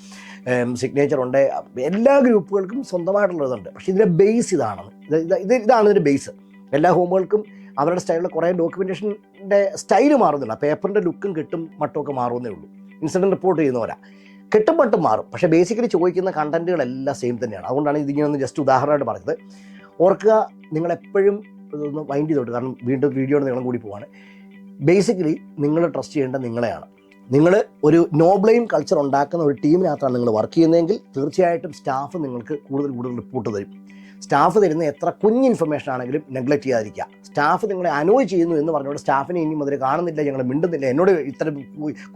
സിഗ്നേച്ചർ ഉണ്ട്. എല്ലാ ഗ്രൂപ്പുകൾക്കും സ്വന്തമായിട്ടുള്ളതുണ്ട് പക്ഷേ ഇതിന്റെ ബേസ് ഇതാണ്. ഇത് ഇത് ഇത് ഇതാണ് ഇതിന്റെ ബേസ് എല്ലാ ഹോമുകൾക്കും അവരുടെ സ്റ്റൈലിൽ കുറേ ഡോക്യുമെന്റേഷന്റെ സ്റ്റൈൽ മാറുന്നില്ല പേപ്പറിന്റെ ലുക്കും കെട്ടും മട്ടുമൊക്കെ മാറുന്നേ ഉള്ളൂ. ഇൻസിഡന്റ് റിപ്പോർട്ട് ചെയ്യുന്നവരാ. കെട്ടും മട്ടും മാറും. പക്ഷേ ബേസിക്കലി ചോദിക്കുന്ന കണ്ടന്റുകളെല്ലാം സെയിം തന്നെയാണ്. അതുകൊണ്ടാണ് ഇതിങ്ങനെ ഒന്ന് ജസ്റ്റ് ഉദാഹരണമായിട്ട് പറഞ്ഞത്. ഓർക്കുക നിങ്ങളെപ്പോഴും ഇതൊന്ന് വൈൻഡ് ചെയ്തോട്ട്. കാരണം വീണ്ടും വീഡിയോ നീളം കൂടി പോവാണ്. ബേസിക്കലി നിങ്ങൾ ട്രസ്റ്റ് ചെയ്യേണ്ടത് നിങ്ങളെയാണ്. നിങ്ങൾ ഒരു നോ ബ്ലെയിം കൾച്ചർ ഉണ്ടാക്കുന്ന ഒരു ടീമിനകത്താണ് നിങ്ങൾ വർക്ക് ചെയ്യുന്നതെങ്കിൽ തീർച്ചയായിട്ടും സ്റ്റാഫ് നിങ്ങൾക്ക് കൂടുതൽ കൂടുതൽ റിപ്പോർട്ട് തരും. സ്റ്റാഫ് തരുന്ന എത്ര കുഞ്ഞ് ഇൻഫർമേഷൻ ആണെങ്കിലും നെഗ്ലക്റ്റ് ചെയ്യാതിരിക്കുക. സ്റ്റാഫ് നിങ്ങളെ അനോയ് ചെയ്യുന്നു എന്ന് പറഞ്ഞുകൊണ്ട് സ്റ്റാഫിനെ ഇനി മുതൽ കാണുന്നില്ല ഞങ്ങൾ മിണ്ടുന്നില്ല. എന്നോട് ഇത്തരം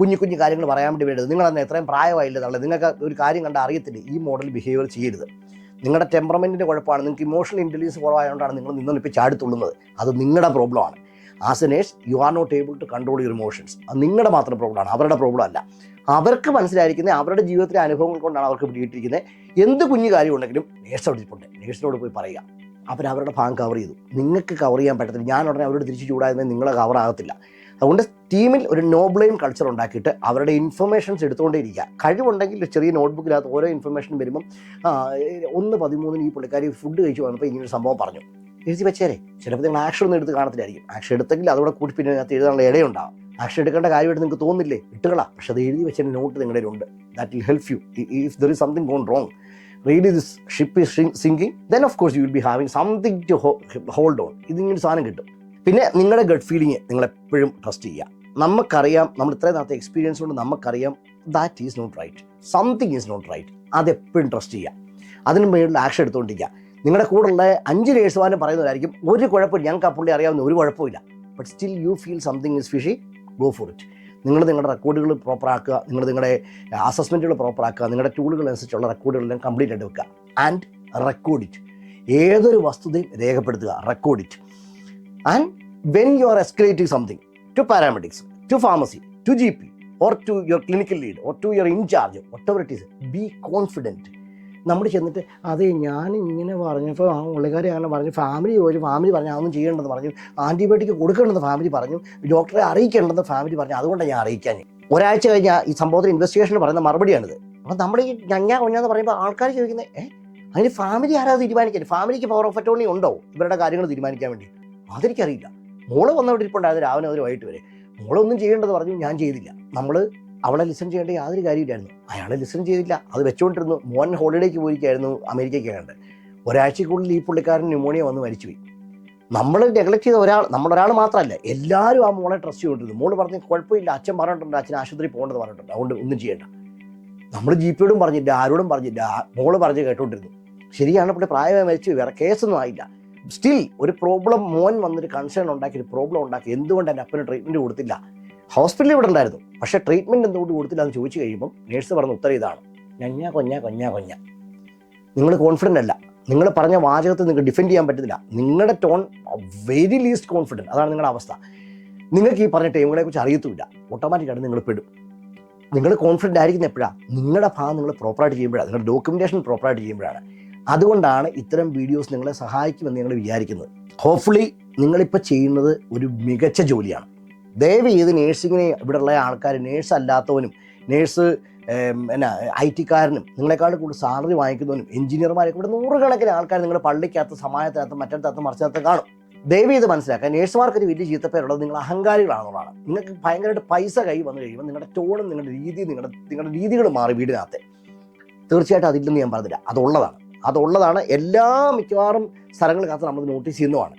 കുഞ്ഞു കുഞ്ഞു കാര്യങ്ങൾ പറയാൻ വേണ്ടി വരരുത്. നിങ്ങൾ അന്ന് എത്രയും പ്രായമായില്ല നിങ്ങൾക്ക് ഒരു കാര്യം കണ്ട അറിയത്തില്ല? ഈ മോഡൽ ബിഹേവിയർ ചെയ്യരുത്. നിങ്ങളുടെ ടെമ്പറമെന്റിന്റെ കുഴപ്പമാണ്. നിങ്ങൾക്ക് ഇമോഷണൽ ഇന്റലിജൻസ് കുറവായതുകൊണ്ടാണ് നിങ്ങൾ നിന്നും ഇപ്പോൾ ചാടിത്തുള്ളുന്നത് അത് നിങ്ങളുടെ പ്രോബ്ലമാണ് as a nurse you are not able to control your emotions അത് നിങ്ങളുടെ മാത്രം പ്രോബ്ലമാണ് അവരുടെ പ്രോബ്ലം അല്ല. അവർക്ക് മനസ്സിലായിരിക്കുന്നത് അവരുടെ ജീവിതത്തിലെ അനുഭവങ്ങൾ കൊണ്ടാണ് അവർക്ക് പിടിയിട്ടിരിക്കുന്നത് എന്ത് കുഞ്ഞു കാര്യം ഉണ്ടെങ്കിലും നേഴ്സ് ഇരിപ്പുണ്ട്. നേഴ്സിനോട് പോയി പറയുക. അവരവരുടെ ഭാഗം കവർ ചെയ്തു. നിങ്ങൾക്ക് കവർ ചെയ്യാൻ പറ്റത്തില്ല. ഞാൻ ഉടനെ അവരോട് തിരിച്ച് ചൂടായിരുന്നത് നിങ്ങളെ കവർ ആകത്തില്ല. അതുകൊണ്ട് ടീമിൽ ഒരു നോബ്ലെയിം കൾച്ചർ ഉണ്ടാക്കിയിട്ട് അവരുടെ ഇൻഫർമേഷൻസ് എടുത്തുകൊണ്ടേയിരിക്കുക. കഴിവുണ്ടെങ്കിൽ ഒരു ചെറിയ നോട്ട്ബുക്കിനകത്ത് ഓരോ ഇൻഫർമേഷൻ വരുമ്പം ഒന്ന് പതിമൂന്നിന് ഈ പുള്ളിക്കാരി ഫുഡ് കഴിച്ചു വന്നപ്പോൾ ഇങ്ങനൊരു സംഭവം പറഞ്ഞു. എഴുതി വെച്ചേരെ. ചിലപ്പോൾ നിങ്ങൾ ആക്ഷൻ ഒന്നും എടുത്ത് കാണത്തില്ലായിരിക്കും. ആക്ഷൻ എടുത്തെങ്കിൽ അതോടെ കൂടി പിന്നെ അതിനകത്ത് എഴുതാനുള്ള ഇടയുണ്ടാവും. ആക്ഷൻ എടുക്കേണ്ട കാര്യമായിട്ട് നിങ്ങൾക്ക് തോന്നില്ലേ? ഇട്ടുകളാ. പക്ഷെ അത് എഴുതി വെച്ചതിന് നോട്ട് നിങ്ങളുടെ ഉണ്ട് that will help you if there is something gone wrong read this ship is sinking then of course you will be having something to hold on ഇതിങ്ങനെ സാധനം കിട്ടും. പിന്നെ നിങ്ങളുടെ ഗഡ് ഫീലിംഗ് നിങ്ങൾ എപ്പോഴും ട്രസ്റ്റ് ചെയ്യുക. നമുക്കറിയാം നമ്മൾ ഇത്രയും നാളത്തെ എക്സ്പീരിയൻസ് കൊണ്ട് നമുക്കറിയാം that is not right something is not right അതെപ്പോഴും ട്രസ്റ്റ് ചെയ്യുക. അതിന് മേലുള്ള ആക്ഷൻ എടുത്തുകൊണ്ടിരിക്കുക. നിങ്ങളുടെ കൂടെയുള്ള അഞ്ച് നേഴ്സുമാരും പറയുന്നവരായിരിക്കും ഒരു കുഴപ്പമില്ല ഞങ്ങൾക്ക് ആ പുള്ളി അറിയാവുന്ന ഒരു കുഴപ്പമില്ല. But still you feel something is fishy go for it നിങ്ങൾ നിങ്ങളുടെ റെക്കോർഡുകൾ പ്രോപ്പറാക്കുക നിങ്ങൾ നിങ്ങളുടെ അസസ്മെന്റുകൾ പ്രോപ്പറാക്കുക നിങ്ങളുടെ ടൂളുകൾ അനുസരിച്ചുള്ള റെക്കോർഡുകളെല്ലാം കംപ്ലീറ്റ് ആയിട്ട് വെക്കുക. ആൻഡ് റെക്കോർഡ് ഇറ്റ് ഏതൊരു വസ്തുതയും രേഖപ്പെടുത്തുക record it and when you are escalating something to paramedics to pharmacy to G P or to your clinical lead or to your incharge whatever it is be confident നമ്മൾ ചെന്നിട്ട് അതെ ഞാൻ ഇങ്ങനെ പറഞ്ഞപ്പോൾ ആ ഉള്ളിക്കാരി അങ്ങനെ പറഞ്ഞു ഫാമിലി ഒരു ഫാമിലി പറഞ്ഞു അതൊന്നും ചെയ്യേണ്ടെന്ന് പറഞ്ഞു ആന്റിബയോട്ടിക് കൊടുക്കേണ്ടെന്ന് ഫാമിലി പറഞ്ഞു ഡോക്ടറെ അറിയിക്കേണ്ടെന്ന് ഫാമിലി പറഞ്ഞു അതുകൊണ്ടാണ് ഞാൻ അറിയിക്കാൻ. ഒരാഴ്ച കഴിഞ്ഞാൽ ഈ സംഭവത്തിന് ഇൻവെസ്റ്റിഗേഷൻ പറയുന്ന മറുപടിയാണിത്. അപ്പം നമ്മൾ ഈ ഞങ്ങ കൊഞ്ഞാന്ന് പറയുമ്പോൾ ആൾക്കാർ ചോദിക്കുന്നത് ഏഹ് അതിന് ഫാമിലി ആരാ തീരുമാനിക്കാൻ ഫാമിലിക്ക് പവർ ഓഫ് അറ്റോണി ഉണ്ടോ? ഇവരുടെ കാര്യങ്ങൾ തീരുമാനിക്കാൻ വേണ്ടി. അതെനിക്കറിയില്ല. മോൾ വന്നവിടെ ഇരിപ്പുണ്ടായിരുന്നു രാവിലെ മുതൽ വൈകിട്ട് വരെ. മോളൊന്നും ചെയ്യേണ്ടത് പറഞ്ഞു ഞാൻ ചെയ്തില്ല. നമ്മൾ അവളെ ലിസൺ ചെയ്യേണ്ട യാതൊരു കാര്യമില്ലായിരുന്നു. അയാളെ ലിസൺ ചെയ്തില്ല. അത് വെച്ചുകൊണ്ടിരുന്നു മോൻ ഹോളിഡേക്ക് പോയിരിക്കായിരുന്നു അമേരിക്കയ്ക്ക് കണ്ട്. ഒരാഴ്ചക്കുള്ളിൽ ഈ പുള്ളിക്കാരൻ ന്യൂമോണിയ വന്ന് മരിച്ചുപോയി. നമ്മൾ നെഗ്ലക്ട് ചെയ്ത ഒരാൾ നമ്മളൊരാൾ മാത്രമല്ല എല്ലാവരും ആ മോളെ ട്രസ്റ്റ് ചെയ്തുകൊണ്ടിരുന്നു മോൾ പറഞ്ഞ് കുഴപ്പമില്ല. അച്ഛൻ പറഞ്ഞിട്ടുണ്ട്. അച്ഛൻ ആശുപത്രി പോകേണ്ടത് പറഞ്ഞിട്ടുണ്ട്. അതുകൊണ്ട് ഒന്നും ചെയ്യേണ്ട. നമ്മൾ ജി പിയോടും പറഞ്ഞില്ല ആരോടും പറഞ്ഞില്ല. മോൾ പറഞ്ഞ് കേട്ടോണ്ടിരുന്നു. ശരിയാണ് പുള്ളി പ്രായമായി മരിച്ചു വേറെ കേസൊന്നും ആയില്ല. സ്റ്റിൽ ഒരു പ്രോബ്ലം മോൻ വന്നൊരു കൺസേൺ ഉണ്ടാക്കി ഒരു പ്രോബ്ലം ഉണ്ടാക്കി. എന്തുകൊണ്ട് എന്റെ അപ്പന് ട്രീറ്റ്മെന്റ് കൊടുത്തില്ല? ഹോസ്പിറ്റലിൽ ഇവിടെ ഉണ്ടായിരുന്നു. പക്ഷേ ട്രീറ്റ്മെന്റ് എന്തുകൊണ്ട് കൊടുത്തില്ല എന്ന് ചോദിച്ചു കഴിയുമ്പോൾ നേഴ്സ് പറഞ്ഞ ഉത്തരം ഇതാണ്. ഞഞ്ഞ കൊഞ്ഞ കൊഞ്ഞ കൊഞ്ഞ. നിങ്ങൾ കോൺഫിഡന്റ് അല്ല. നിങ്ങൾ പറഞ്ഞ വാചകത്തെ നിങ്ങൾക്ക് ഡിഫെൻഡ് ചെയ്യാൻ പറ്റുന്നില്ല നിങ്ങളുടെ ടോൺ വെരി ലീസ്റ്റ് കോൺഫിഡന്റ് അതാണ് നിങ്ങളുടെ അവസ്ഥ. നിങ്ങൾക്ക് ഈ പറഞ്ഞ ടീമുകളെ കുറിച്ച് അറിയത്തുമില്ല. ഓട്ടോമാറ്റിക്കായിട്ട് നിങ്ങൾ പെടും. നിങ്ങൾ കോൺഫിഡന്റ് ആയിരിക്കുന്ന എപ്പോഴാണ് നിങ്ങളുടെ ഭാഗം നിങ്ങൾ പ്രോപ്പറായിട്ട് ചെയ്യുമ്പോഴാണ് നിങ്ങളുടെ ഡോക്യുമെന്റേഷൻ പ്രോപ്പറായിട്ട് ചെയ്യുമ്പോഴാണ്. അതുകൊണ്ടാണ് ഇത്തരം വീഡിയോസ് നിങ്ങളെ സഹായിക്കുമെന്ന് ഞങ്ങൾ വിചാരിക്കുന്നത്. ഹോപ്പ്ഫുള്ളി നിങ്ങളിപ്പോൾ ചെയ്യുന്നത് ഒരു മികച്ച ജോലിയാണ്. ദയവ് ചെയ്ത് നേഴ്സിങ്ങിനെ ഇവിടെയുള്ള ആൾക്കാർ നേഴ്സ് അല്ലാത്തവനും നേഴ്സ് എന്നാ ഐ ടിക്കാരനും നിങ്ങളെക്കാൾ കൂടുതൽ സാലറി വാങ്ങിക്കുന്നവനും എഞ്ചിനീയർമാരൊക്കെ ഇവിടെ നൂറുകണക്കിന് ആൾക്കാർ നിങ്ങളുടെ പള്ളിക്കകത്ത് സമായത്തിനകത്ത് മറ്റടുത്തകത്ത് മറിച്ചകത്ത് കാണും. ദയവ് ചെയ്ത് മനസ്സിലാക്കുക നേഴ്സുമാർക്ക് ഒരു വലിയ ചീത്തപ്പേരുള്ളത് നിങ്ങൾ അഹങ്കാരികളാണെന്നുള്ളതാണ്. നിങ്ങൾക്ക് ഭയങ്കരമായിട്ട് പൈസ കൈ വന്നു കഴിയുമ്പോൾ നിങ്ങളുടെ ടോണും നിങ്ങളുടെ രീതി നിങ്ങളുടെ നിങ്ങളുടെ രീതികൾ മാറി വീടിനകത്തെ. തീർച്ചയായിട്ടും അതില്ലെന്ന് ഞാൻ പറഞ്ഞില്ല. അതുള്ളതാണ്. അതുള്ളതാണ് എല്ലാ മിക്കവാറും സ്ഥലങ്ങൾക്കകത്ത് നമ്മൾ നോട്ടീസ് ചെയ്യുന്നതാണ്.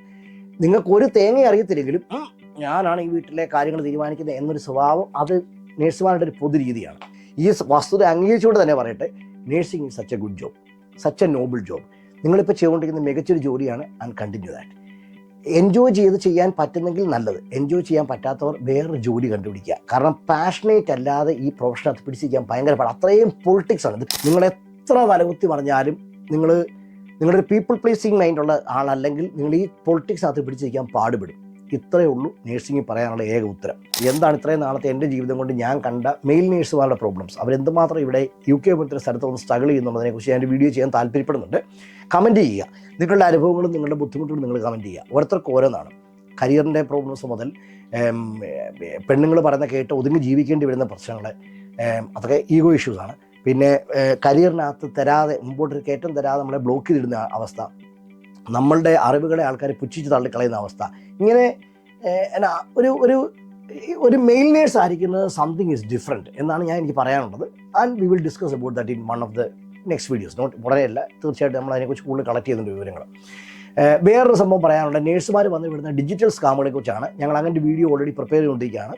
നിങ്ങൾക്ക് ഒരു തേങ്ങ അറിയത്തില്ലെങ്കിലും "ഉം, ഞാനാണ് ഈ വീട്ടിലെ കാര്യങ്ങൾ തീരുമാനിക്കുന്നത് എന്നൊരു സ്വഭാവം അത് നേഴ്സുമാരുടെ ഒരു പൊതു രീതിയാണ് ഈ വസ്തുത അംഗീകരിച്ചുകൊണ്ട് തന്നെ പറയട്ടെ nursing is such a good job such a noble job നിങ്ങളിപ്പോൾ ചെയ്തുകൊണ്ടിരിക്കുന്ന മികച്ചൊരു ജോലിയാണ് ആൻഡ് കണ്ടിന്യൂ ദാറ്റ് എൻജോയ് ചെയ്ത് ചെയ്യാൻ പറ്റുന്നെങ്കിൽ നല്ലത്. എൻജോയ് ചെയ്യാൻ പറ്റാത്തവർ വേറൊരു ജോലി കണ്ടുപിടിക്കുക. കാരണം പാഷനേറ്റ് അല്ലാതെ ഈ പ്രൊഫഷനകത്ത് പിടിച്ചിരിക്കാൻ ഭയങ്കര പാടാണ് അത്രയും പൊളിറ്റിക്സ് ആണ്. നിങ്ങൾ എത്ര തലകുത്തി പറഞ്ഞാലും നിങ്ങൾ നിങ്ങളൊരു പീപ്പിൾ പ്ലേസിങ് മൈൻഡുള്ള ആളല്ലെങ്കിൽ നിങ്ങൾ ഈ പൊളിറ്റിക്സ് അകത്ത് പിടിച്ചിരിക്കാൻ പാടുപെടും. ഇത്രയേ ഉള്ളൂ. നേഴ്സിംഗിൽ പറയാനുള്ള ഏക ഉത്തരം. എന്താണ് ഇത്രയും നാളത്തെ എന്റെ ജീവിതം കൊണ്ട് ഞാൻ കണ്ട മെയിൽ നേഴ്സുമാരുടെ പ്രോബ്ലംസ് അവരെന്തുമാത്രം ഇവിടെ യു കെ പോലത്തെ സ്ഥലത്ത് ഒന്ന് സ്ട്രഗിൾ ചെയ്യുന്നുള്ളതിനെക്കുറിച്ച് ഞാൻ വീഡിയോ ചെയ്യാൻ താല്പര്യപ്പെടുന്നുണ്ട്. കമന്റ് ചെയ്യുക. നിങ്ങളുടെ അനുഭവങ്ങളും നിങ്ങളുടെ ബുദ്ധിമുട്ടുകളും നിങ്ങൾ കമന്റ് ചെയ്യുക. ഓരോരുത്തർക്ക് ഓരോന്നാണ്. കരിയറിന്റെ പ്രോബ്ലംസ് മുതൽ പെണ്ണുങ്ങൾ പറയുന്ന കേട്ട് ഒതുങ്ങി ജീവിക്കേണ്ടി വരുന്ന പ്രശ്നങ്ങൾ അതൊക്കെ ഈഗോ ഇഷ്യൂസാണ് പിന്നെ കരിയറിനകത്ത് തരാതെ മുമ്പോട്ടൊരു കയറ്റം തരാതെ നമ്മളെ ബ്ലോക്ക് ചെയ്തിടുന്ന അവസ്ഥ. നമ്മളുടെ അറിവുകളെ ആൾക്കാർ പുച്ഛിച്ച് തള്ളിക്കളയുന്ന അവസ്ഥ. ഇങ്ങനെ എന്നാ ഒരു ഒരു ഒരു മെയിൽ നേഴ്സ് ആയിരിക്കുന്നത് സംതിങ് ഈസ് ഡിഫറെന്റ് എന്നാണ് ഞാൻ എനിക്ക് പറയാനുള്ളത്. And we will discuss about that in one of the next videos not ഉടനെയല്ല തീർച്ചയായിട്ടും നമ്മൾ അതിനെക്കുറിച്ച് കൂടുതൽ കളക്ട് ചെയ്യുന്നുണ്ട് വിവരങ്ങൾ. വേറൊരു സംഭവം പറയാനുണ്ട്. നേഴ്സുമാർ വന്ന് വിടുന്ന ഡിജിറ്റൽ സ്കാമുകളെ കുറിച്ചാണ്. ഞങ്ങൾ അങ്ങനെ വീഡിയോ ഓൾറെഡി പ്രിപ്പയർ ചെയ്തുകൊണ്ടിരിക്കുകയാണ്.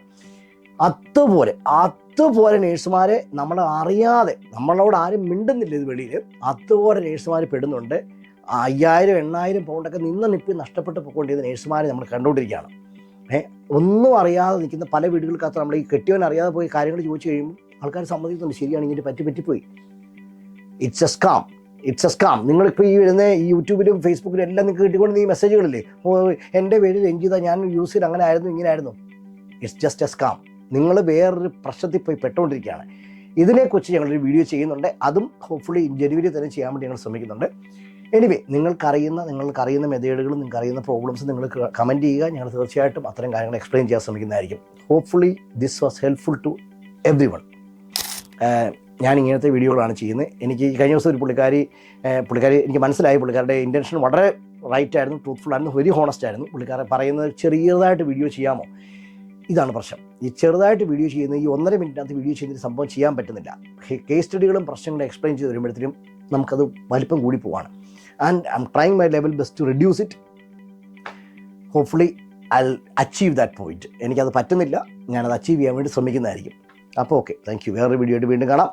അതുപോലെ അതുപോലെ നേഴ്സുമാരെ നമ്മൾ അറിയാതെ നമ്മളോട് ആരും മിണ്ടുന്നില്ല ഇത് വെളിയിൽ അതുപോലെ നേഴ്സുമാർ പെടുന്നുണ്ട്. അയ്യായിരം എണ്ണായിരം പൗണ്ടൊക്കെ നിന്ന് നിപ്പി നഷ്ടപ്പെട്ട് പോയിക്കൊണ്ടിരുന്ന നേഴ്സുമാരെ നമ്മൾ കണ്ടുകൊണ്ടിരിക്കുകയാണ്. ഏ ഒന്നും അറിയാതെ നിൽക്കുന്ന പല വീടുകൾക്കകത്ത് നമ്മൾ ഈ കെട്ടിയവൻ അറിയാതെ പോയി കാര്യങ്ങൾ ചോദിച്ചു കഴിയുമ്പോൾ ആൾക്കാർ സമ്മതിക്കുന്നുണ്ട് ശരിയാണ് ഇങ്ങനെ പറ്റി പറ്റിപ്പോയി. It's a scam it's a scam നിങ്ങളിപ്പോൾ ഈ വരുന്ന യൂട്യൂബിലും ഫേസ്ബുക്കിലും എല്ലാം നിങ്ങൾക്ക് കിട്ടിക്കൊണ്ട് ഈ മെസ്സേജുകളില്ലേ എന്റെ പേര് രഞ്ജിത ഞാൻ യൂസ് ചെയ്ത് അങ്ങനെ ആയിരുന്നു ഇങ്ങനെ ആയിരുന്നു. ഇറ്റ്സ് ജസ്റ്റ് എ സ്കാം നിങ്ങൾ വേറൊരു പ്രശ്നത്തിൽ പോയി പെട്ടുകൊണ്ടിരിക്കുകയാണ്. ഇതിനെക്കുറിച്ച് ഞങ്ങളൊരു വീഡിയോ ചെയ്യുന്നുണ്ട്. അതും ഹോപ്പ്ഫുള്ളി ജനുവരി തന്നെ ചെയ്യാൻ വേണ്ടി ഞങ്ങൾ ശ്രമിക്കുന്നുണ്ട്. എനിവേ നിങ്ങൾക്കറിയുന്ന നിങ്ങൾക്കറിയുന്ന മെതേഡുകളും നിങ്ങൾക്ക് അറിയുന്ന പ്രോബ്ലംസ് നിങ്ങൾ കമന്റ് ചെയ്യുക. ഞങ്ങൾ തീർച്ചയായിട്ടും അത്തരം കാര്യങ്ങൾ എക്സ്പ്ലെയിൻ ചെയ്യാൻ ശ്രമിക്കുന്നതായിരിക്കും. Hopefully this was helpful to everyone ഞാൻ ഇങ്ങനത്തെ വീഡിയോകളാണ് ചെയ്യുന്നത്. എനിക്ക് കഴിഞ്ഞ ദിവസം ഒരു പുള്ളിക്കാരി പുള്ളിക്കാരി എനിക്ക് മനസ്സിലായി പുള്ളിക്കാരുടെ ഇന്റൻഷൻ വളരെ റൈറ്റ് ആയിരുന്നു ട്രൂത്ത്ഫുൾ ആയിരുന്നു വെരി ഹോണസ്റ്റ് ആയിരുന്നു. പുള്ളിക്കാരെ പറയുന്നത് ചെറിയതായിട്ട് വീഡിയോ ചെയ്യാമോ? ഇതാണ് പ്രശ്നം. ഈ ചെറുതായിട്ട് വീഡിയോ ചെയ്യുന്ന ഈ ഒന്നര മിനിറ്റിനകത്ത് വീഡിയോ ചെയ്യുന്ന സംഭവം ചെയ്യാൻ പറ്റുന്നില്ല. കേസ് സ്റ്റഡികളും പ്രശ്നങ്ങളും എക്സ്പ്ലെയിൻ ചെയ്ത് വരുമ്പോഴത്തേനും നമുക്കത് വലിപ്പം കൂടി പോവാണ്. And I'm trying my level best to reduce it hopefully I achieve that point എനിക്കത് പറ്റുന്നില്ല. ഞാനത് അച്ചീവ് ചെയ്യാൻ വേണ്ടി ശ്രമിക്കുന്നതായിരിക്കും. അപ്പോൾ ഓക്കെ താങ്ക് യു വേറൊരു വീഡിയോ ആയിട്ട് വീണ്ടും കാണാം.